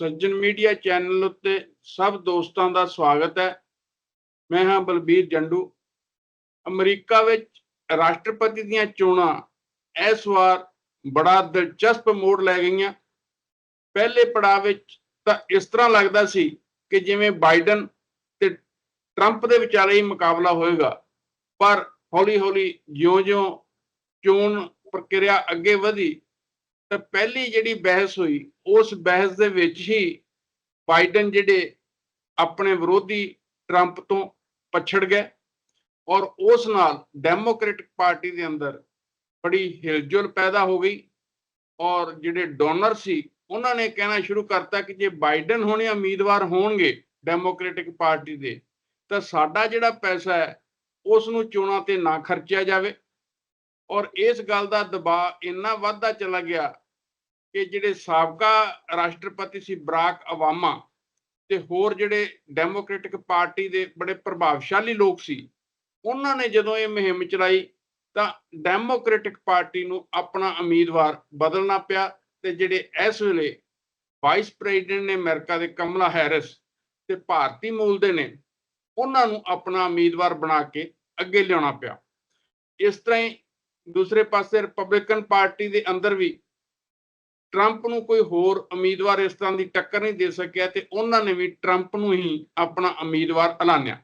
ਸੱਜਣ media channel ਉੱਤੇ ਸਭ ਦੋਸਤਾਂ ਦਾ ਸਵਾਗਤ ਹੈ। ਮੈਂ ਹਾਂ ਬਲਬੀਰ ਜੰਡੂ। ਅਮਰੀਕਾ ਵਿੱਚ ਰਾਸ਼ਟਰਪਤੀ ਦੀਆਂ ਚੋਣਾਂ ਇਸ ਵਾਰ ਬੜਾ ਦਿਲਚਸਪ ਮੋੜ ਲੈ ਗਈਆਂ। ਪਹਿਲੇ ਪੜਾਅ ਵਿੱਚ ਤਾਂ ਇਸ ਤਰ੍ਹਾਂ ਲੱਗਦਾ ਸੀ ਕਿ ਜਿਵੇਂ ਬਾਈਡਨ ਤੇ ਟਰੰਪ ਦੇ ਵਿਚਾਲੇ ਹੀ ਮੁਕਾਬਲਾ ਹੋਏਗਾ। ਪਰ ਹੌਲੀ-ਹੌਲੀ ਜਿਉਂ-ਜਿਉਂ ਚੋਣ ਪ੍ਰਕਿਰਿਆ ਅੱਗੇ ਵਧੀ ਤਾਂ ਪਹਿਲੀ ਜਿਹੜੀ ਬਹਿਸ ਹੋਈ, ਉਸ ਬਹਿਸ ਦੇ ਵਿੱਚ ਹੀ ਬਾਈਡਨ ਜਿਹੜੇ ਆਪਣੇ ਵਿਰੋਧੀ ਟਰੰਪ ਤੋਂ ਪਛੜ ਗਏ ਔਰ ਉਸ ਨਾਲ ਡੈਮੋਕ੍ਰੈਟਿਕ ਪਾਰਟੀ ਦੇ ਅੰਦਰ ਬੜੀ ਹਿਲਜੁਲ ਪੈਦਾ ਹੋ ਗਈ ਔਰ ਜਿਹੜੇ ਡੋਨਰ ਸੀ, ਉਹਨਾਂ ਨੇ ਕਹਿਣਾ ਸ਼ੁਰੂ ਕਰਤਾ ਕਿ ਜੇ ਬਾਈਡਨ ਹੋਣੇ ਉਮੀਦਵਾਰ ਹੋਣਗੇ ਡੈਮੋਕ੍ਰੈਟਿਕ ਪਾਰਟੀ ਦੇ, ਤਾਂ ਸਾਡਾ ਜਿਹੜਾ ਪੈਸਾ ਹੈ, ਉਸ ਨੂੰ ਚੋਣਾਂ ਤੇ ਨਾ ਖਰਚਿਆ ਜਾਵੇ। ਔਰ ਇਸ ਗੱਲ ਦਾ ਦਬਾਅ ਇੰਨਾ ਵੱਧਦਾ ਚਲਾ ਗਿਆ ਕਿ ਜਿਹੜੇ ਸਾਬਕਾ ਰਾਸ਼ਟਰਪਤੀ ਸੀ ਬਰਾਕ ਅਵਾਮਾ ਤੇ ਹੋਰ ਜਿਹੜੇ ਡੈਮੋਕ੍ਰੈਟਿਕ ਪਾਰਟੀ ਦੇ ਬੜੇ ਪ੍ਰਭਾਵਸ਼ਾਲੀ ਲੋਕ ਸੀ, ਉਹਨਾਂ ਨੇ ਜਦੋਂ ਇਹ ਮੁਹਿੰਮ ਚਲਾਈ ਤਾਂ ਡੈਮੋਕ੍ਰੈਟਿਕ ਪਾਰਟੀ ਨੂੰ ਆਪਣਾ ਉਮੀਦਵਾਰ ਬਦਲਣਾ ਪਿਆ ਤੇ ਜਿਹੜੇ ਇਸ ਵੇਲੇ ਵਾਈਸ ਪ੍ਰੈਜ਼ੀਡੈਂਟ ਨੇ ਅਮਰੀਕਾ ਦੇ ਕਮਲਾ ਹੈਰਿਸ ਤੇ ਭਾਰਤੀ ਮੂਲ ਦੇ ਨੇ, ਉਹਨਾਂ ਨੂੰ ਆਪਣਾ ਉਮੀਦਵਾਰ ਬਣਾ ਕੇ ਅੱਗੇ ਲਿਆਉਣਾ ਪਿਆ। ਇਸ ਤਰ੍ਹਾਂ ਹੀ ਦੂਸਰੇ ਪਾਸੇ ਰਿਪਬਲਿਕਨ ਪਾਰਟੀ ਦੇ ਅੰਦਰ ਵੀ ਟਰੰਪ ਨੂੰ ਕੋਈ ਹੋਰ ਉਮੀਦਵਾਰ ਇਸ ਤਰ੍ਹਾਂ ਦੀ ਟੱਕਰ ਨਹੀਂ ਦੇ ਸਕਿਆ ਤੇ ਉਹਨਾਂ ਨੇ ਵੀ ਟਰੰਪ ਨੂੰ ਹੀ ਆਪਣਾ ਉਮੀਦਵਾਰ ਐਲਾਨਿਆ।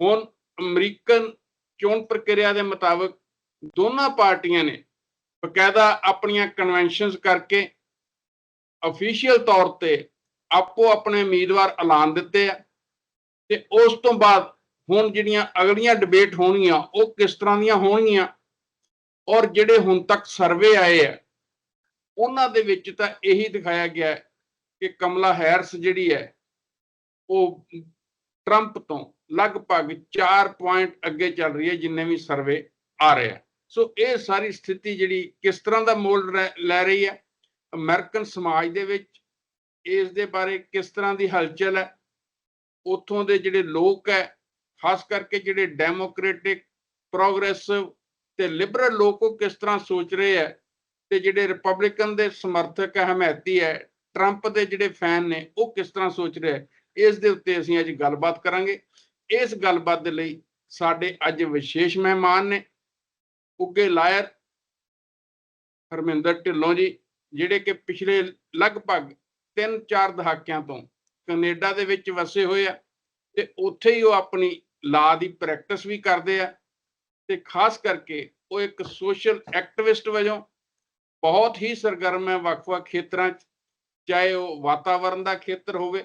ਹੁਣ ਅਮਰੀਕਨ ਚੋਣ ਪ੍ਰਕਿਰਿਆ ਦੇ ਮੁਤਾਬਕ ਦੋਨਾਂ ਪਾਰਟੀਆਂ ਨੇ ਬਕਾਇਦਾ ਆਪਣੀਆਂ ਕਨਵੈਨਸ਼ਨਸ ਕਰਕੇ ਅਫੀਸ਼ੀਅਲ ਤੌਰ ਤੇ ਆਪੋ ਆਪਣੇ ਉਮੀਦਵਾਰ ਐਲਾਨ ਦਿੱਤੇ ਆ ਤੇ ਉਸ ਤੋਂ ਬਾਅਦ ਹੁਣ ਜਿਹੜੀਆਂ ਅਗਲੀਆਂ ਡਿਬੇਟ ਹੋਣਗੀਆਂ ਉਹ ਕਿਸ ਤਰ੍ਹਾਂ ਦੀਆਂ ਹੋਣਗੀਆਂ ਔਰ ਜਿਹੜੇ ਹੁਣ ਤੱਕ ਸਰਵੇ ਆਏ ਆ, ਉਹਨਾਂ ਦੇ ਵਿੱਚ ਤਾਂ ਇਹੀ ਦਿਖਾਇਆ ਗਿਆ ਕਿ ਕਮਲਾ ਹੈਰਸ ਜਿਹੜੀ ਹੈ, ਉਹ ਟਰੰਪ ਤੋਂ ਲਗਭਗ 4 ਪੁਆਇੰਟ ਅੱਗੇ ਚੱਲ ਰਹੀ ਹੈ ਜਿੰਨੇ ਵੀ ਸਰਵੇ ਆ ਰਹੇ ਆ। ਸੋ ਇਹ ਸਾਰੀ ਸਥਿਤੀ ਜਿਹੜੀ ਕਿਸ ਤਰ੍ਹਾਂ ਦਾ ਮੋਲ ਲੈ ਰਹੀ ਹੈ? ਅਮਰੀਕਨ ਸਮਾਜ ਦੇ ਵਿੱਚ ਇਸ ਦੇ ਬਾਰੇ ਕਿਸ ਤਰ੍ਹਾਂ ਦੀ ਹਲਚਲ ਹੈ? ਉਥੋਂ ਦੇ ਜਿਹੜੇ ਲੋਕ ਹੈ, ਖਾਸ ਕਰਕੇ ਜਿਹੜੇ ਡੈਮੋਕ੍ਰੈਟਿਕ ਪ੍ਰੋਗਰੈਸਿਵ ਤੇ ਲਿਬਰਲ ਲੋਕ ਉਹ ਕਿਸ ਤਰ੍ਹਾਂ ਸੋਚ ਰਹੇ ਹੈ ਤੇ ਜਿਹੜੇ ਰਿਪਬਲਿਕਨ ਦੇ ਸਮਰਥਕ ਹਮਾਇਤੀ ਹੈ ਟਰੰਪ ਦੇ ਜਿਹੜੇ ਫੈਨ ਨੇ, ਉਹ ਕਿਸ ਤਰ੍ਹਾਂ ਸੋਚ ਰਹੇ ਇਸ ਦੇ ਉੱਤੇ ਅਸੀਂ ਅੱਜ ਗੱਲਬਾਤ ਕਰਾਂਗੇ। ਇਸ ਗੱਲਬਾਤ ਦੇ ਲਈ ਸਾਡੇ ਅੱਜ ਵਿਸ਼ੇਸ਼ ਮਹਿਮਾਨ ਨੇ ਉੱਗੇ ਲਾਇਰ ਹਰਮਿੰਦਰ ਢਿੱਲੋਂ ਜੀ, ਜਿਹੜੇ ਕਿ ਪਿਛਲੇ ਲਗਭਗ 3-4 ਦਹਾਕਿਆਂ ਤੋਂ ਕੈਨੇਡਾ ਦੇ ਵਿੱਚ ਵਸੇ ਹੋਏ ਆ ਤੇ ਉੱਥੇ ਹੀ ਉਹ ਆਪਣੀ ਲਾ ਦੀ ਪ੍ਰੈਕਟਿਸ ਵੀ ਕਰਦੇ ਆ। ਤੇ ਖਾਸ ਕਰਕੇ ਉਹ ਇੱਕ ਸੋਸ਼ਲ ਐਕਟਿਵਿਸਟ ਵਜੋਂ ਬਹੁਤ ਹੀ ਸਰਗਰਮ ਹੈ ਵੱਖ-ਵੱਖ ਖੇਤਰਾਂ 'ਚ, ਚਾਹੇ ਉਹ ਵਾਤਾਵਰਣ ਦਾ ਖੇਤਰ ਹੋਵੇ,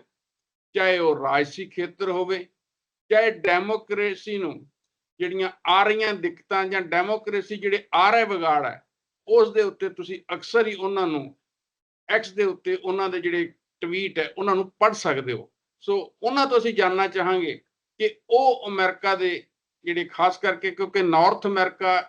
ਚਾਹੇ ਉਹ ਰਾਜਸੀ ਖੇਤਰ ਹੋਵੇ, ਚਾਹੇ ਡੈਮੋਕ੍ਰੇਸੀ ਨੂੰ ਜਿਹੜੀਆਂ ਆ ਰਹੀਆਂ ਦਿੱਕਤਾਂ ਜਾਂ ਡੈਮੋਕ੍ਰੇਸੀ ਜਿਹੜੇ ਆ ਰਹੇ ਵਿਗਾੜ ਹੈ, ਉਸ ਦੇ ਉੱਤੇ ਤੁਸੀਂ ਅਕਸਰ ਹੀ ਉਹਨਾਂ ਨੂੰ ਐਕਸ ਦੇ ਉੱਤੇ ਉਹਨਾਂ ਦੇ ਜਿਹੜੇ ਟਵੀਟ ਹੈ, ਉਹਨਾਂ ਨੂੰ ਪੜ੍ਹ ਸਕਦੇ ਹੋ। ਸੋ ਉਹਨਾਂ ਤੋਂ ਅਸੀਂ ਜਾਨਣਾ ਚਾਹਾਂਗੇ ਕਿ ਉਹ ਅਮਰੀਕਾ ਦੇ ਜਿਹੜੇ ਖਾਸ ਕਰਕੇ ਕਿਉਂਕਿ ਨਾਰਥ ਅਮਰੀਕਾ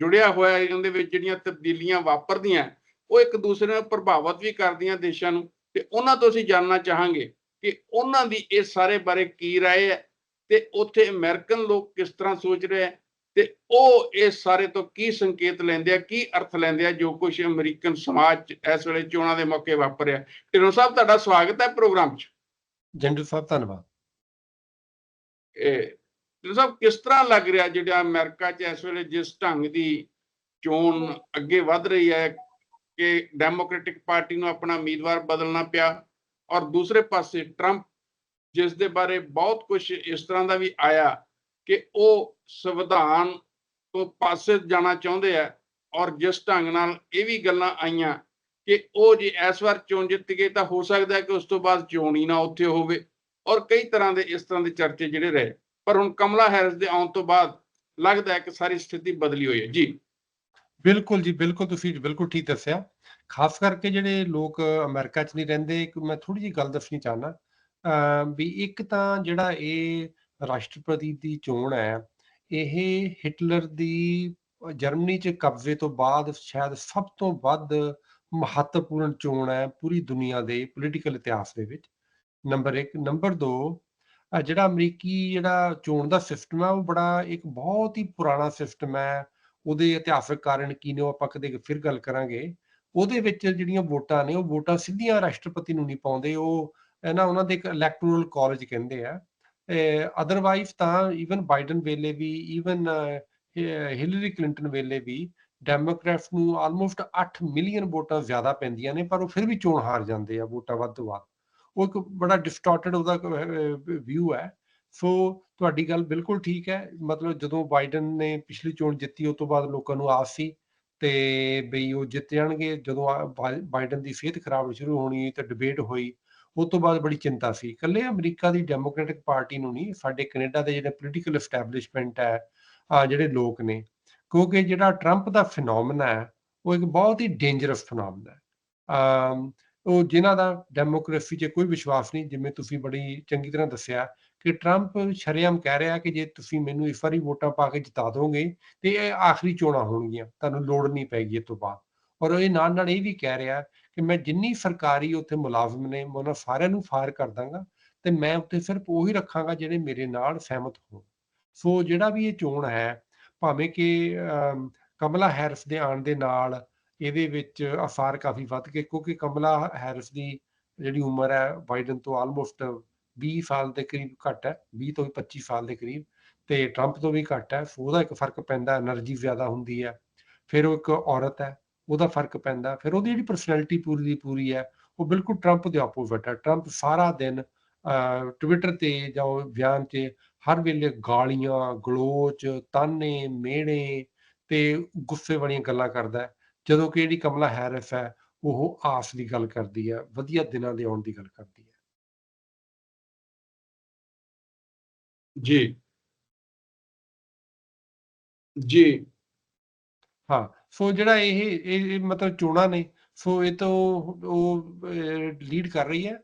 ਜੁੜਿਆ ਹੋਇਆ ਹੈ ਇਹਦੇ ਵਿੱਚ ਜਿਹੜੀਆਂ ਤਬਦੀਲੀਆਂ ਵਾਪਰਦੀਆਂ ਉਹ ਇੱਕ ਦੂਸਰੇ ਨੂੰ ਪ੍ਰਭਾਵਿਤ ਵੀ ਕਰਦੀਆਂ ਦੇਸ਼ਾਂ ਨੂੰ ਤੇ ਉਹਨਾਂ ਤੋਂ ਅਸੀਂ ਜਾਨਣਾ ਚਾਹਾਂਗੇ ਕਿ ਉਹਨਾਂ ਦੀ ਇਹ ਸਾਰੇ ਬਾਰੇ ਕੀ رائے ਹੈ ਤੇ ਉੱਥੇ ਅਮਰੀਕਨ ਲੋਕ ਕਿਸ ਤਰ੍ਹਾਂ ਸੋਚ ਰਹੇ ਹੈ ਤੇ ਉਹ ਇਸ ਸਾਰੇ ਤੋਂ ਕੀ ਸੰਕੇਤ ਲੈਂਦੇ ਆ ਕੀ ਅਰਥ ਲੈਂਦੇ ਆ ਜੋ ਕੁਝ ਅਮਰੀਕਨ ਸਮਾਜ ਇਸ ਵੇਲੇ ਚੋਣਾਂ ਦੇ ਮੌਕੇ ਵਾਪਰਿਆ ਢਿੱਲੋਂ ਸਾਹਿਬ ਤੁਹਾਡਾ ਸਵਾਗਤ ਹੈ ਪ੍ਰੋਗਰਾਮ 'ਚ ਜੰਡੂ ਸਾਹਿਬ ਧੰਨਵਾਦ ਇਹ ਢਿੱਲੋਂ ਸਾਹਿਬ ਕਿਸ ਤਰ੍ਹਾਂ ਲੱਗ ਰਿਹਾ ਜਿਹੜਾ ਅਮਰੀਕਾ 'ਚ ਇਸ ਵੇਲੇ ਜਿਸ ਢੰਗ ਦੀ ਚੋਣ ਅੱਗੇ ਵੱਧ ਰਹੀ ਹੈ ਕਿ ਡੈਮੋਕ੍ਰੈਟਿਕ ਪਾਰਟੀ ਨੂੰ ਆਪਣਾ ਉਮੀਦਵਾਰ ਬਦਲਣਾ ਪਿਆ ਔਰ ਦੂਸਰੇ ਪਾਸੇ ਟਰੰਪ ਜਿਸ ਦੇ ਬਾਰੇ ਬਹੁਤ ਕੁਝ ਇਸ ਤਰ੍ਹਾਂ ਦਾ ਵੀ ਆਇਆ ਕਿ ਉਹ ਸੰਵਿਧਾਨ ਤੋਂ ਪਾਸੇ ਜਾਣਾ ਚਾਹੁੰਦੇ ਆ ਔਰ ਜਿਸ ਢੰਗ ਨਾਲ ਇਹ ਵੀ ਗੱਲਾਂ ਆਈਆਂ ਕਿ ਉਹ ਜੇ ਇਸ ਵਾਰ ਚੋਣ ਜਿੱਤ ਗਏ ਤਾਂ ਹੋ ਸਕਦਾ ਕਿ ਉਸ ਤੋਂ ਬਾਅਦ ਚੋਣ ਹੀ ਨਾ ਉੱਥੇ ਹੋਵੇ ਔਰ ਕਈ ਤਰ੍ਹਾਂ ਦੇ ਇਸ ਤਰ੍ਹਾਂ ਦੇ ਚਰਚੇ ਜਿਹੜੇ ਰਹੇ। ਪਰ ਹੁਣ ਕਮਲਾ ਹੈਰਿਸ ਦੇ ਆਉਣ ਤੋਂ ਬਾਅਦ ਲੱਗਦਾ ਹੈ ਕਿ ਸਾਰੀ ਸਥਿਤੀ ਬਦਲੀ ਹੋਈ ਹੈ। ਜੀ। ਬਿਲਕੁਲ ਜੀ, ਬਿਲਕੁਲ ਤੁਸੀਂ ਬਿਲਕੁਲ ਠੀਕ ਦੱਸਿਆ। ਖਾਸ ਕਰਕੇ ਜਿਹੜੇ ਲੋਕ ਅਮਰੀਕਾ 'ਚ ਨਹੀਂ ਰਹਿੰਦੇ, ਇੱਕ ਮੈਂ ਥੋੜੀ ਜੀ ਗੱਲ ਦੱਸਣੀ ਚਾਹਨਾ ਵੀ ਇੱਕ ਤਾਂ ਜਿਹੜਾ ਇਹ ਰਾਸ਼ਟਰਪਤੀ ਦੀ ਚੋਣ ਹੈ, ਇਹ ਹਿਟਲਰ ਦੀ ਜਰਮਨੀ 'ਚ ਕਬਜ਼ੇ ਤੋਂ ਬਾਅਦ ਸ਼ਾਇਦ ਸਭ ਤੋਂ ਵੱਧ ਮਹੱਤਵਪੂਰਨ ਚੋਣ ਹੈ ਪੂਰੀ ਦੁਨੀਆ ਦੇ ਪੋਲੀਟੀਕਲ ਇਤਿਹਾਸ ਦੇ ਵਿੱਚ। ਨੰਬਰ 1 ਨੰਬਰ 2 ਜਿਹੜਾ ਅਮਰੀਕੀ ਜਿਹੜਾ ਚੋਣ ਦਾ ਸਿਸਟਮ ਹੈ, ਉਹ ਬੜਾ ਇੱਕ ਬਹੁਤ ਹੀ ਪੁਰਾਣਾ ਸਿਸਟਮ ਹੈ। ਉਹਦੇ ਇਤਿਹਾਸਕ ਕਾਰਨ ਕੀ ਨੇ, ਉਹ ਆਪਾਂ ਕਦੇ ਫਿਰ ਗੱਲ ਕਰਾਂਗੇ। ਉਹਦੇ ਵਿੱਚ ਜਿਹੜੀਆਂ ਵੋਟਾਂ ਨੇ, ਉਹ ਵੋਟਾਂ ਸਿੱਧੀਆਂ ਰਾਸ਼ਟਰਪਤੀ ਨੂੰ ਨਹੀਂ ਪਾਉਂਦੇ। ਉਹ ਇਹ ਨਾ ਉਹਨਾਂ ਦੇ ਇੱਕ ਇਲੈਕਟੋਰਲ ਕਾਲਜ ਕਹਿੰਦੇ ਆ। ਅਦਰਵਾਈਜ਼ ਤਾਂ ਈਵਨ ਬਾਈਡਨ ਵੇਲੇ ਵੀ ਈਵਨ ਹਿਲਰੀ ਕਲਿੰਟਨ ਵੇਲੇ ਵੀ ਡੈਮੋਕ੍ਰੈਟਸ ਨੂੰ ਆਲਮੋਸਟ 8 ਮਿਲੀਅਨ ਵੋਟਾਂ ਜ਼ਿਆਦਾ ਪੈਂਦੀਆਂ ਨੇ, ਪਰ ਉਹ ਫਿਰ ਵੀ ਚੋਣ ਹਾਰ ਜਾਂਦੇ ਆ, ਵੋਟਾਂ ਵੱਧ ਤੋਂ ਵੱਧ। ਉਹ ਇੱਕ ਬੜਾ ਡਿਸਟੋਰਟਡ ਉਹਦਾ ਵਿਊ ਹੈ। ਸੋ ਤੁਹਾਡੀ ਗੱਲ ਬਿਲਕੁਲ ਠੀਕ ਹੈ। ਮਤਲਬ ਜਦੋਂ ਬਾਈਡਨ ਨੇ ਪਿਛਲੀ ਚੋਣ ਜਿੱਤੀ ਉਸ ਤੋਂ ਬਾਅਦ ਲੋਕਾਂ ਨੂੰ ਆਸ ਸੀ ਤੇ ਬਈ ਉਹ ਜਿੱਤ ਜਾਣਗੇ। ਜਦੋਂ ਬਾਈਡਨ ਦੀ ਸਿਹਤ ਖਰਾਬ ਸ਼ੁਰੂ ਹੋਣੀ ਤੇ ਡਿਬੇਟ ਹੋਈ ਉਸ ਤੋਂ ਬਾਅਦ ਬੜੀ ਚਿੰਤਾ ਸੀ। ਇਕੱਲੇ ਅਮਰੀਕਾ ਦੀ ਡੈਮੋਕ੍ਰੈਟਿਕ ਪਾਰਟੀ ਨੂੰ ਨਹੀਂ, ਸਾਡੇ ਕੈਨੇਡਾ ਦੇ ਜਿਹੜੇ ਪੋਲੀਟੀਕਲ ਐਸਟੈਬਲਿਸ਼ਮੈਂਟ ਹੈ, ਆ, ਜਿਹੜੇ ਲੋਕ ਨੇ, ਕਿਉਂਕਿ ਜਿਹੜਾ ਟਰੰਪ ਦਾ ਫਿਨੋਮਨਾ ਹੈ, ਉਹ ਇੱਕ ਬਹੁਤ ਹੀ ਡੇਂਜਰਸ ਫਿਨੋਮਨਾ ਹੈ। ਅਮ ਉਹ ਜਿਨ੍ਹਾਂ ਦਾ ਡੈਮੋਕ੍ਰੇਸੀ 'ਚ ਕੋਈ ਵਿਸ਼ਵਾਸ ਨਹੀਂ, ਜਿਵੇਂ ਤੁਸੀਂ ਬੜੀ ਚੰਗੀ ਤਰ੍ਹਾਂ ਦੱਸਿਆ ਕਿ ਟਰੰਪ ਸ਼ਰੇਆਮ ਕਹਿ ਰਿਹਾ ਕਿ ਜੇ ਤੁਸੀਂ ਮੈਨੂੰ ਇਸ ਵਾਰੀ ਵੋਟਾਂ ਪਾ ਕੇ ਜਿਤਾ ਦੋਗੇ ਤੇ ਇਹ ਆਖਰੀ ਚੋਣਾਂ ਹੋਣਗੀਆਂ, ਤੁਹਾਨੂੰ ਲੋੜ ਨਹੀਂ ਪੈਗੀ ਇਹ ਤੋਂ ਬਾਅਦ। ਔਰ ਇਹ ਨਾਲ ਨਾਲ ਇਹ ਵੀ ਕਹਿ ਰਿਹਾ ਕਿ ਮੈਂ ਜਿੰਨੀ ਸਰਕਾਰੀ ਉੱਥੇ ਮੁਲਾਜ਼ਮ ਨੇ, ਮੈਂ ਉਹਨਾਂ ਸਾਰਿਆਂ ਨੂੰ ਫਾਇਰ ਕਰ ਦਾਂਗਾ ਤੇ ਮੈਂ ਉੱਥੇ ਸਿਰਫ ਉਹੀ ਰੱਖਾਂਗਾ ਜਿਹੜੇ ਮੇਰੇ ਨਾਲ ਸਹਿਮਤ ਹੋਣ। ਸੋ ਜਿਹੜਾ ਵੀ ਇਹ ਚੋਣ ਹੈ, ਭਾਵੇਂ ਕਿ ਕਮਲਾ ਹੈਰਿਸ ਦੇ ਆਉਣ ਦੇ ਨਾਲ ਇਹਦੇ ਵਿੱਚ ਅਸਾਰ ਕਾਫੀ ਵੱਧ ਗਏ ਕਿਉਂਕਿ ਕਮਲਾ ਹੈਰਿਸ ਦੀ ਜਿਹੜੀ ਉਮਰ ਹੈ ਬਾਈਡਨ ਤੋਂ ਆਲਮੋਸਟ 20 ਸਾਲ ਦੇ ਕਰੀਬ ਘੱਟ ਹੈ 20 ਤੋਂ 25 ਸਾਲ ਦੇ ਕਰੀਬ ਤੇ ਟਰੰਪ ਤੋਂ ਵੀ ਘੱਟ ਹੈ ਉਹਦਾ ਇੱਕ ਫ਼ਰਕ ਪੈਂਦਾ, એનર્ਜੀ ਜ਼ਿਆਦਾ ਹੁੰਦੀ ਹੈ, ਫਿਰ ਉਹ ਇੱਕ ਔਰਤ ਹੈ, ਉਹਦਾ ਫ਼ਰਕ ਪੈਂਦਾ, ਫਿਰ ਉਹਦੀ ਜਿਹੜੀ ਪਰਸਨੈਲਿਟੀ ਪੂਰੀ ਦੀ ਪੂਰੀ ਹੈ, ਉਹ ਬਿਲਕੁਲ ਟਰੰਪ ਦੇ ਆਪੋਜ਼ਿਟ ਹੈ, ਟਰੰਪ ਸਾਰਾ ਦਿਨ ਟਵਿੱਟਰ ਤੇ ਜਾਂ ਬਿਆਨ 'ਚ ਹਰ ਵੇਲੇ ਗਾਲੀਆਂ, ਗਲੋਚ, ਤਾਨੇ ਮੇਣੇ ਤੇ ਗੁੱਸੇ ਵਾਲੀਆਂ ਗੱਲਾਂ ਕਰਦਾ ਹੈ ਜਦੋਂ ਕਿ ਜਿਹੜੀ ਕਮਲਾ ਹੈਰਿਸ ਹੈ, ਉਹ ਆਸ ਦੀ ਗੱਲ ਕਰਦੀ ਹੈ, ਵਧੀਆ ਦਿਨਾਂ ਦੇ ਆਉਣ ਦੀ ਗੱਲ ਕਰਦੀ ਹੈ। ਜੀ। ਜੀ। ਹਾਂ, ਸੋ ਜਿਹੜਾ ਇਹ ਇਹ ਮਤਲਬ ਚੋਣਾਂ ਨੇ, ਸੋ ਇਹ ਤੋਂ ਉਹ ਲੀਡ ਕਰ ਰਹੀ ਹੈ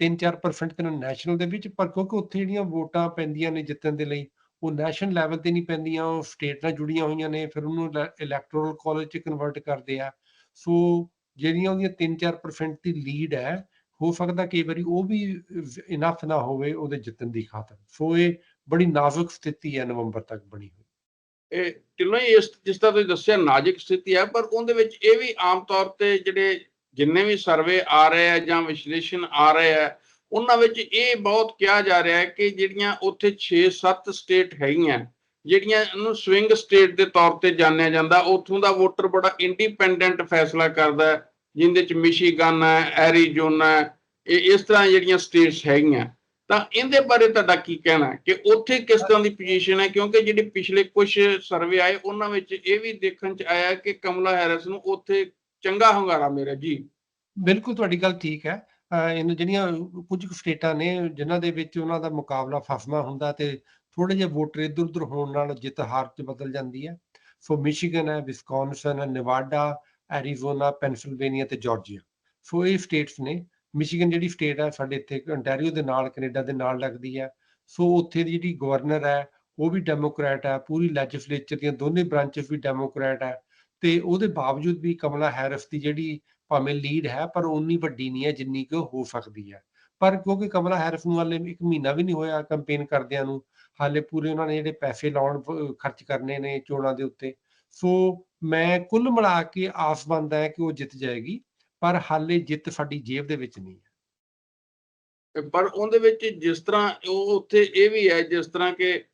3-4% ਤੇ ਨੈਸ਼ਨਲ ਦੇ ਵਿੱਚ, ਪਰ ਕਿਉਂਕਿ ਉੱਥੇ ਜਿਹੜੀਆਂ ਵੋਟਾਂ ਪੈਂਦੀਆਂ ਨੇ ਜਿੱਤਣ ਦੇ ਲਈ ਉਹ ਨੈਸ਼ਨਲ ਲੈਵਲ ਤੇ ਨਹੀਂ ਪੈਂਦੀਆਂ, ਉਹ ਸਟੇਟ ਨਾਲ ਜੁੜੀਆਂ ਹੋਈਆਂ ਨੇ, ਫਿਰ ਉਹਨੂੰ ਇਲੈਕਟੋਰਲ ਕਾਲਜ ਚ ਕਨਵਰਟ ਕਰਦੇ ਆ। ਸੋ ਜਿਹੜੀਆਂ ਉਹਦੀਆਂ 3-4% ਦੀ ਲੀਡ ਹੈ, ਹੋ ਸਕਦਾ ਕਈ ਵਾਰੀ ਉਹ ਵੀ ਇਨਫ ਨਾ ਹੋਵੇ ਉਹਦੇ ਜਿੱਤਣ ਦੀ ਖਾਤਰ। ਸੋ ਇਹ ਬੜੀ ਨਾਜ਼ੁਕ ਸਥਿਤੀ ਹੈ, ਨਵੰਬਰ ਤੱਕ ਬਣੀ ਹੋਈ। ਇਹ ਚਲੋ ਇਸ, ਜਿਸ ਤਰ੍ਹਾਂ ਤੁਸੀਂ ਦੱਸਿਆ, ਨਾਜ਼ੁਕ ਸਥਿਤੀ ਹੈ, ਪਰ ਉਹਦੇ ਵਿੱਚ ਇਹ ਵੀ ਆਮ ਤੌਰ ਤੇ ਜਿਹੜੇ ਜਿੰਨੇ ਵੀ ਸਰਵੇ ਆ ਰਹੇ ਆ ਜਾਂ ਵਿਸ਼ਲੇਸ਼ਣ ਆ ਰਹੇ ਆ ਉਹਨਾਂ ਵਿੱਚ ਇਹ ਬਹੁਤ ਕਿਹਾ ਜਾ ਰਿਹਾ ਹੈ ਕਿ ਜਿਹੜੀਆਂ ਉੱਥੇ 6-7 ਸਟੇਟ ਹੈਗੀਆਂ, ਜਿਹੜੀਆਂ ਇਹਨੂੰ ਸਵਿੰਗ ਸਟੇਟ ਦੇ ਤੌਰ ਤੇ ਜਾਣਿਆ ਜਾਂਦਾ, ਉੱਥੋਂ ਦਾ ਵੋਟਰ ਬੜਾ ਇੰਡੀਪੈਂਡੈਂਟ ਫੈਸਲਾ ਕਰਦਾ ਹੈ ਜਿੰਦੇ ਚ ਮਿਸ਼ੀਗਨ ਹੈ ਐਰੀਜ਼ੋਨਾ ਹੈ, ਇਹ ਇਸ ਤਰ੍ਹਾਂ ਜਿਹੜੀਆਂ ਸਟੇਟਸ ਹੈਗੀਆਂ। ਤਾਂ ਇਹਦੇ ਬਾਰੇ ਤੁਹਾਡਾ ਕੀ ਕਹਿਣਾ ਕਿ ਉੱਥੇ ਕਿਸ ਤਰ੍ਹਾਂ ਦੀ ਪੋਜੀਸ਼ਨ ਹੈ? ਕਿਉਂਕਿ ਜਿਹੜੇ ਪਿਛਲੇ ਕੁਝ ਸਰਵੇ ਆਏ, ਉਹਨਾਂ ਵਿੱਚ ਇਹ ਵੀ ਦੇਖਣ ਚ ਆਇਆ ਕਿ ਕਮਲਾ ਹੈਰਿਸ ਨੂੰ ਉੱਥੇ ਚੰਗਾ ਹੰਗਾਰਾ ਮਿਲਿਆ। ਜੀ। ਬਿਲਕੁਲ ਤੁਹਾਡੀ ਗੱਲ ਠੀਕ ਹੈ। ਇਹਨਾਂ ਜਿਹੜੀਆਂ ਕੁਝ ਕੁ ਸਟੇਟਾਂ ਨੇ ਜਿਨ੍ਹਾਂ ਦੇ ਵਿੱਚ ਉਹਨਾਂ ਦਾ ਮੁਕਾਬਲਾ ਫਸਮਾ ਹੁੰਦਾ ਤੇ ਥੋੜੇ ਜਿਹੇ ਵੋਟਰ ਇੱਧਰ ਉੱਧਰ ਹੋਣ ਨਾਲ ਜਿੱਤ ਹਾਰ 'ਚ ਬਦਲ ਜਾਂਦੀ ਹੈ। ਸੋ ਮਿਸ਼ੀਗਨ ਹੈ ਵਿਸਕੌਨਸਨ ਹੈ ਨੇਵਾਡਾ ਐਰੀਜ਼ੋਨਾ ਪੈਨਸਿਲਵੇਨੀਆ ਤੇ ਜਾਰਜੀਆ ਸੋ ਇਹ ਸਟੇਟਸ ਨੇ। ਮਿਸ਼ੀਗਨ ਜਿਹੜੀ ਸਟੇਟ ਹੈ ਸਾਡੇ ਇੱਥੇ ਅੰਟੈਰੀਓ ਦੇ ਨਾਲ ਕੈਨੇਡਾ ਦੇ ਨਾਲ ਲੱਗਦੀ ਹੈ। ਸੋ ਉੱਥੇ ਦੀ ਜਿਹੜੀ ਗਵਰਨਰ ਹੈ, ਉਹ ਵੀ ਡੈਮੋਕ੍ਰੈਟ ਹੈ। ਪੂਰੀ ਲੈਜਿਸਲੇਚਰ ਦੀਆਂ ਦੋਨੇ ਬ੍ਰਾਂਚਸ ਵੀ ਡੈਮੋਕ੍ਰੈਟ ਹੈ। ਤੇ ਉਹਦੇ ਬਾਵਜੂਦ ਵੀ ਕਮਲਾ ਹੈਰਿਸ ਦੀ ਜਿਹੜੀ ਭਾਵੇਂ ਲੀਡ ਹੈ, ਪਰ ਉਨੀ ਵੱਡੀ ਨਹੀਂ ਹੈ ਜਿੰਨੀ ਕਿ ਹੋ ਸਕਦੀ ਹੈ। ਪਰ ਕਿਉਂਕਿ ਕਮਲਾ ਹੈਰਿਸ ਨੂੰ ਹਾਲੇ ਇੱਕ ਮਹੀਨਾ ਵੀ ਨਹੀਂ ਹੋਇਆ ਕੈਂਪੇਨ ਕਰਦਿਆਂ ਨੂੰ, ਹਾਲੇ ਪੂਰੇ ਉਹਨਾਂ ਨੇ ਜਿਹੜੇ ਪੈਸੇ ਲਾਉਣ ਖਰਚ ਕਰਨੇ ਨੇ ਚੋਣਾਂ ਦੇ ਉੱਤੇ। ਸੋ ਮੈਂ ਕੁੱਲ ਮਿਲਾ ਕੇ ਆਸਬੰਦ ਹੈ ਕਿ ਉਹ ਜਿੱਤ ਜਾਏਗੀ, ਪਰ ਹਾਲੇ ਜਿੱਤ ਸਾਡੀ ਜੇਬ ਦੇ ਵਿੱਚ ਨਹੀਂ ਹੈ। ਪਰ ਉਹਦੇ ਵਿੱਚ ਜਿਸ ਤਰ੍ਹਾਂ ਉਹ ਉੱਥੇ ਇਹ ਵੀ ਹੈ ਜਿਸ ਤਰ੍ਹਾਂ ਕਿ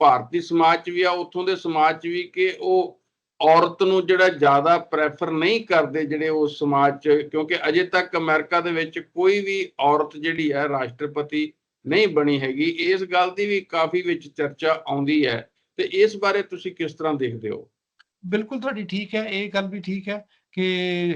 ਭਾਰਤੀ ਸਮਾਜ 'ਚ ਵੀ ਆ, ਉੱਥੋਂ ਦੇ ਸਮਾਜ 'ਚ ਵੀ ਕਿ ਉਹ ਔਰਤ ਨੂੰ ਜਿਹੜਾ ਜ਼ਿਆਦਾ ਪ੍ਰੈਫਰ ਨਹੀਂ ਕਰਦੇ ਜਿਹੜੇ ਉਸ ਸਮਾਜ 'ਚ, ਕਿਉਂਕਿ ਅਜੇ ਤੱਕ ਅਮਰੀਕਾ ਦੇ ਵਿੱਚ ਕੋਈ ਵੀ ਔਰਤ ਜਿਹੜੀ ਹੈ ਰਾਸ਼ਟਰਪਤੀ ਨਹੀਂ ਬਣੀ ਹੈਗੀ। ਇਸ ਗੱਲ ਦੀ ਵੀ ਕਾਫੀ ਵਿੱਚ ਚਰਚਾ ਆਉਂਦੀ ਹੈ। ਤੇ ਇਸ ਬਾਰੇ ਤੁਸੀਂ ਕਿਸ ਤਰ੍ਹਾਂ ਦੇਖਦੇ ਹੋ? ਬਿਲਕੁਲ ਤੁਹਾਡੀ ਠੀਕ ਹੈ। ਇਹ ਗੱਲ ਵੀ ਠੀਕ ਹੈ ਕਿ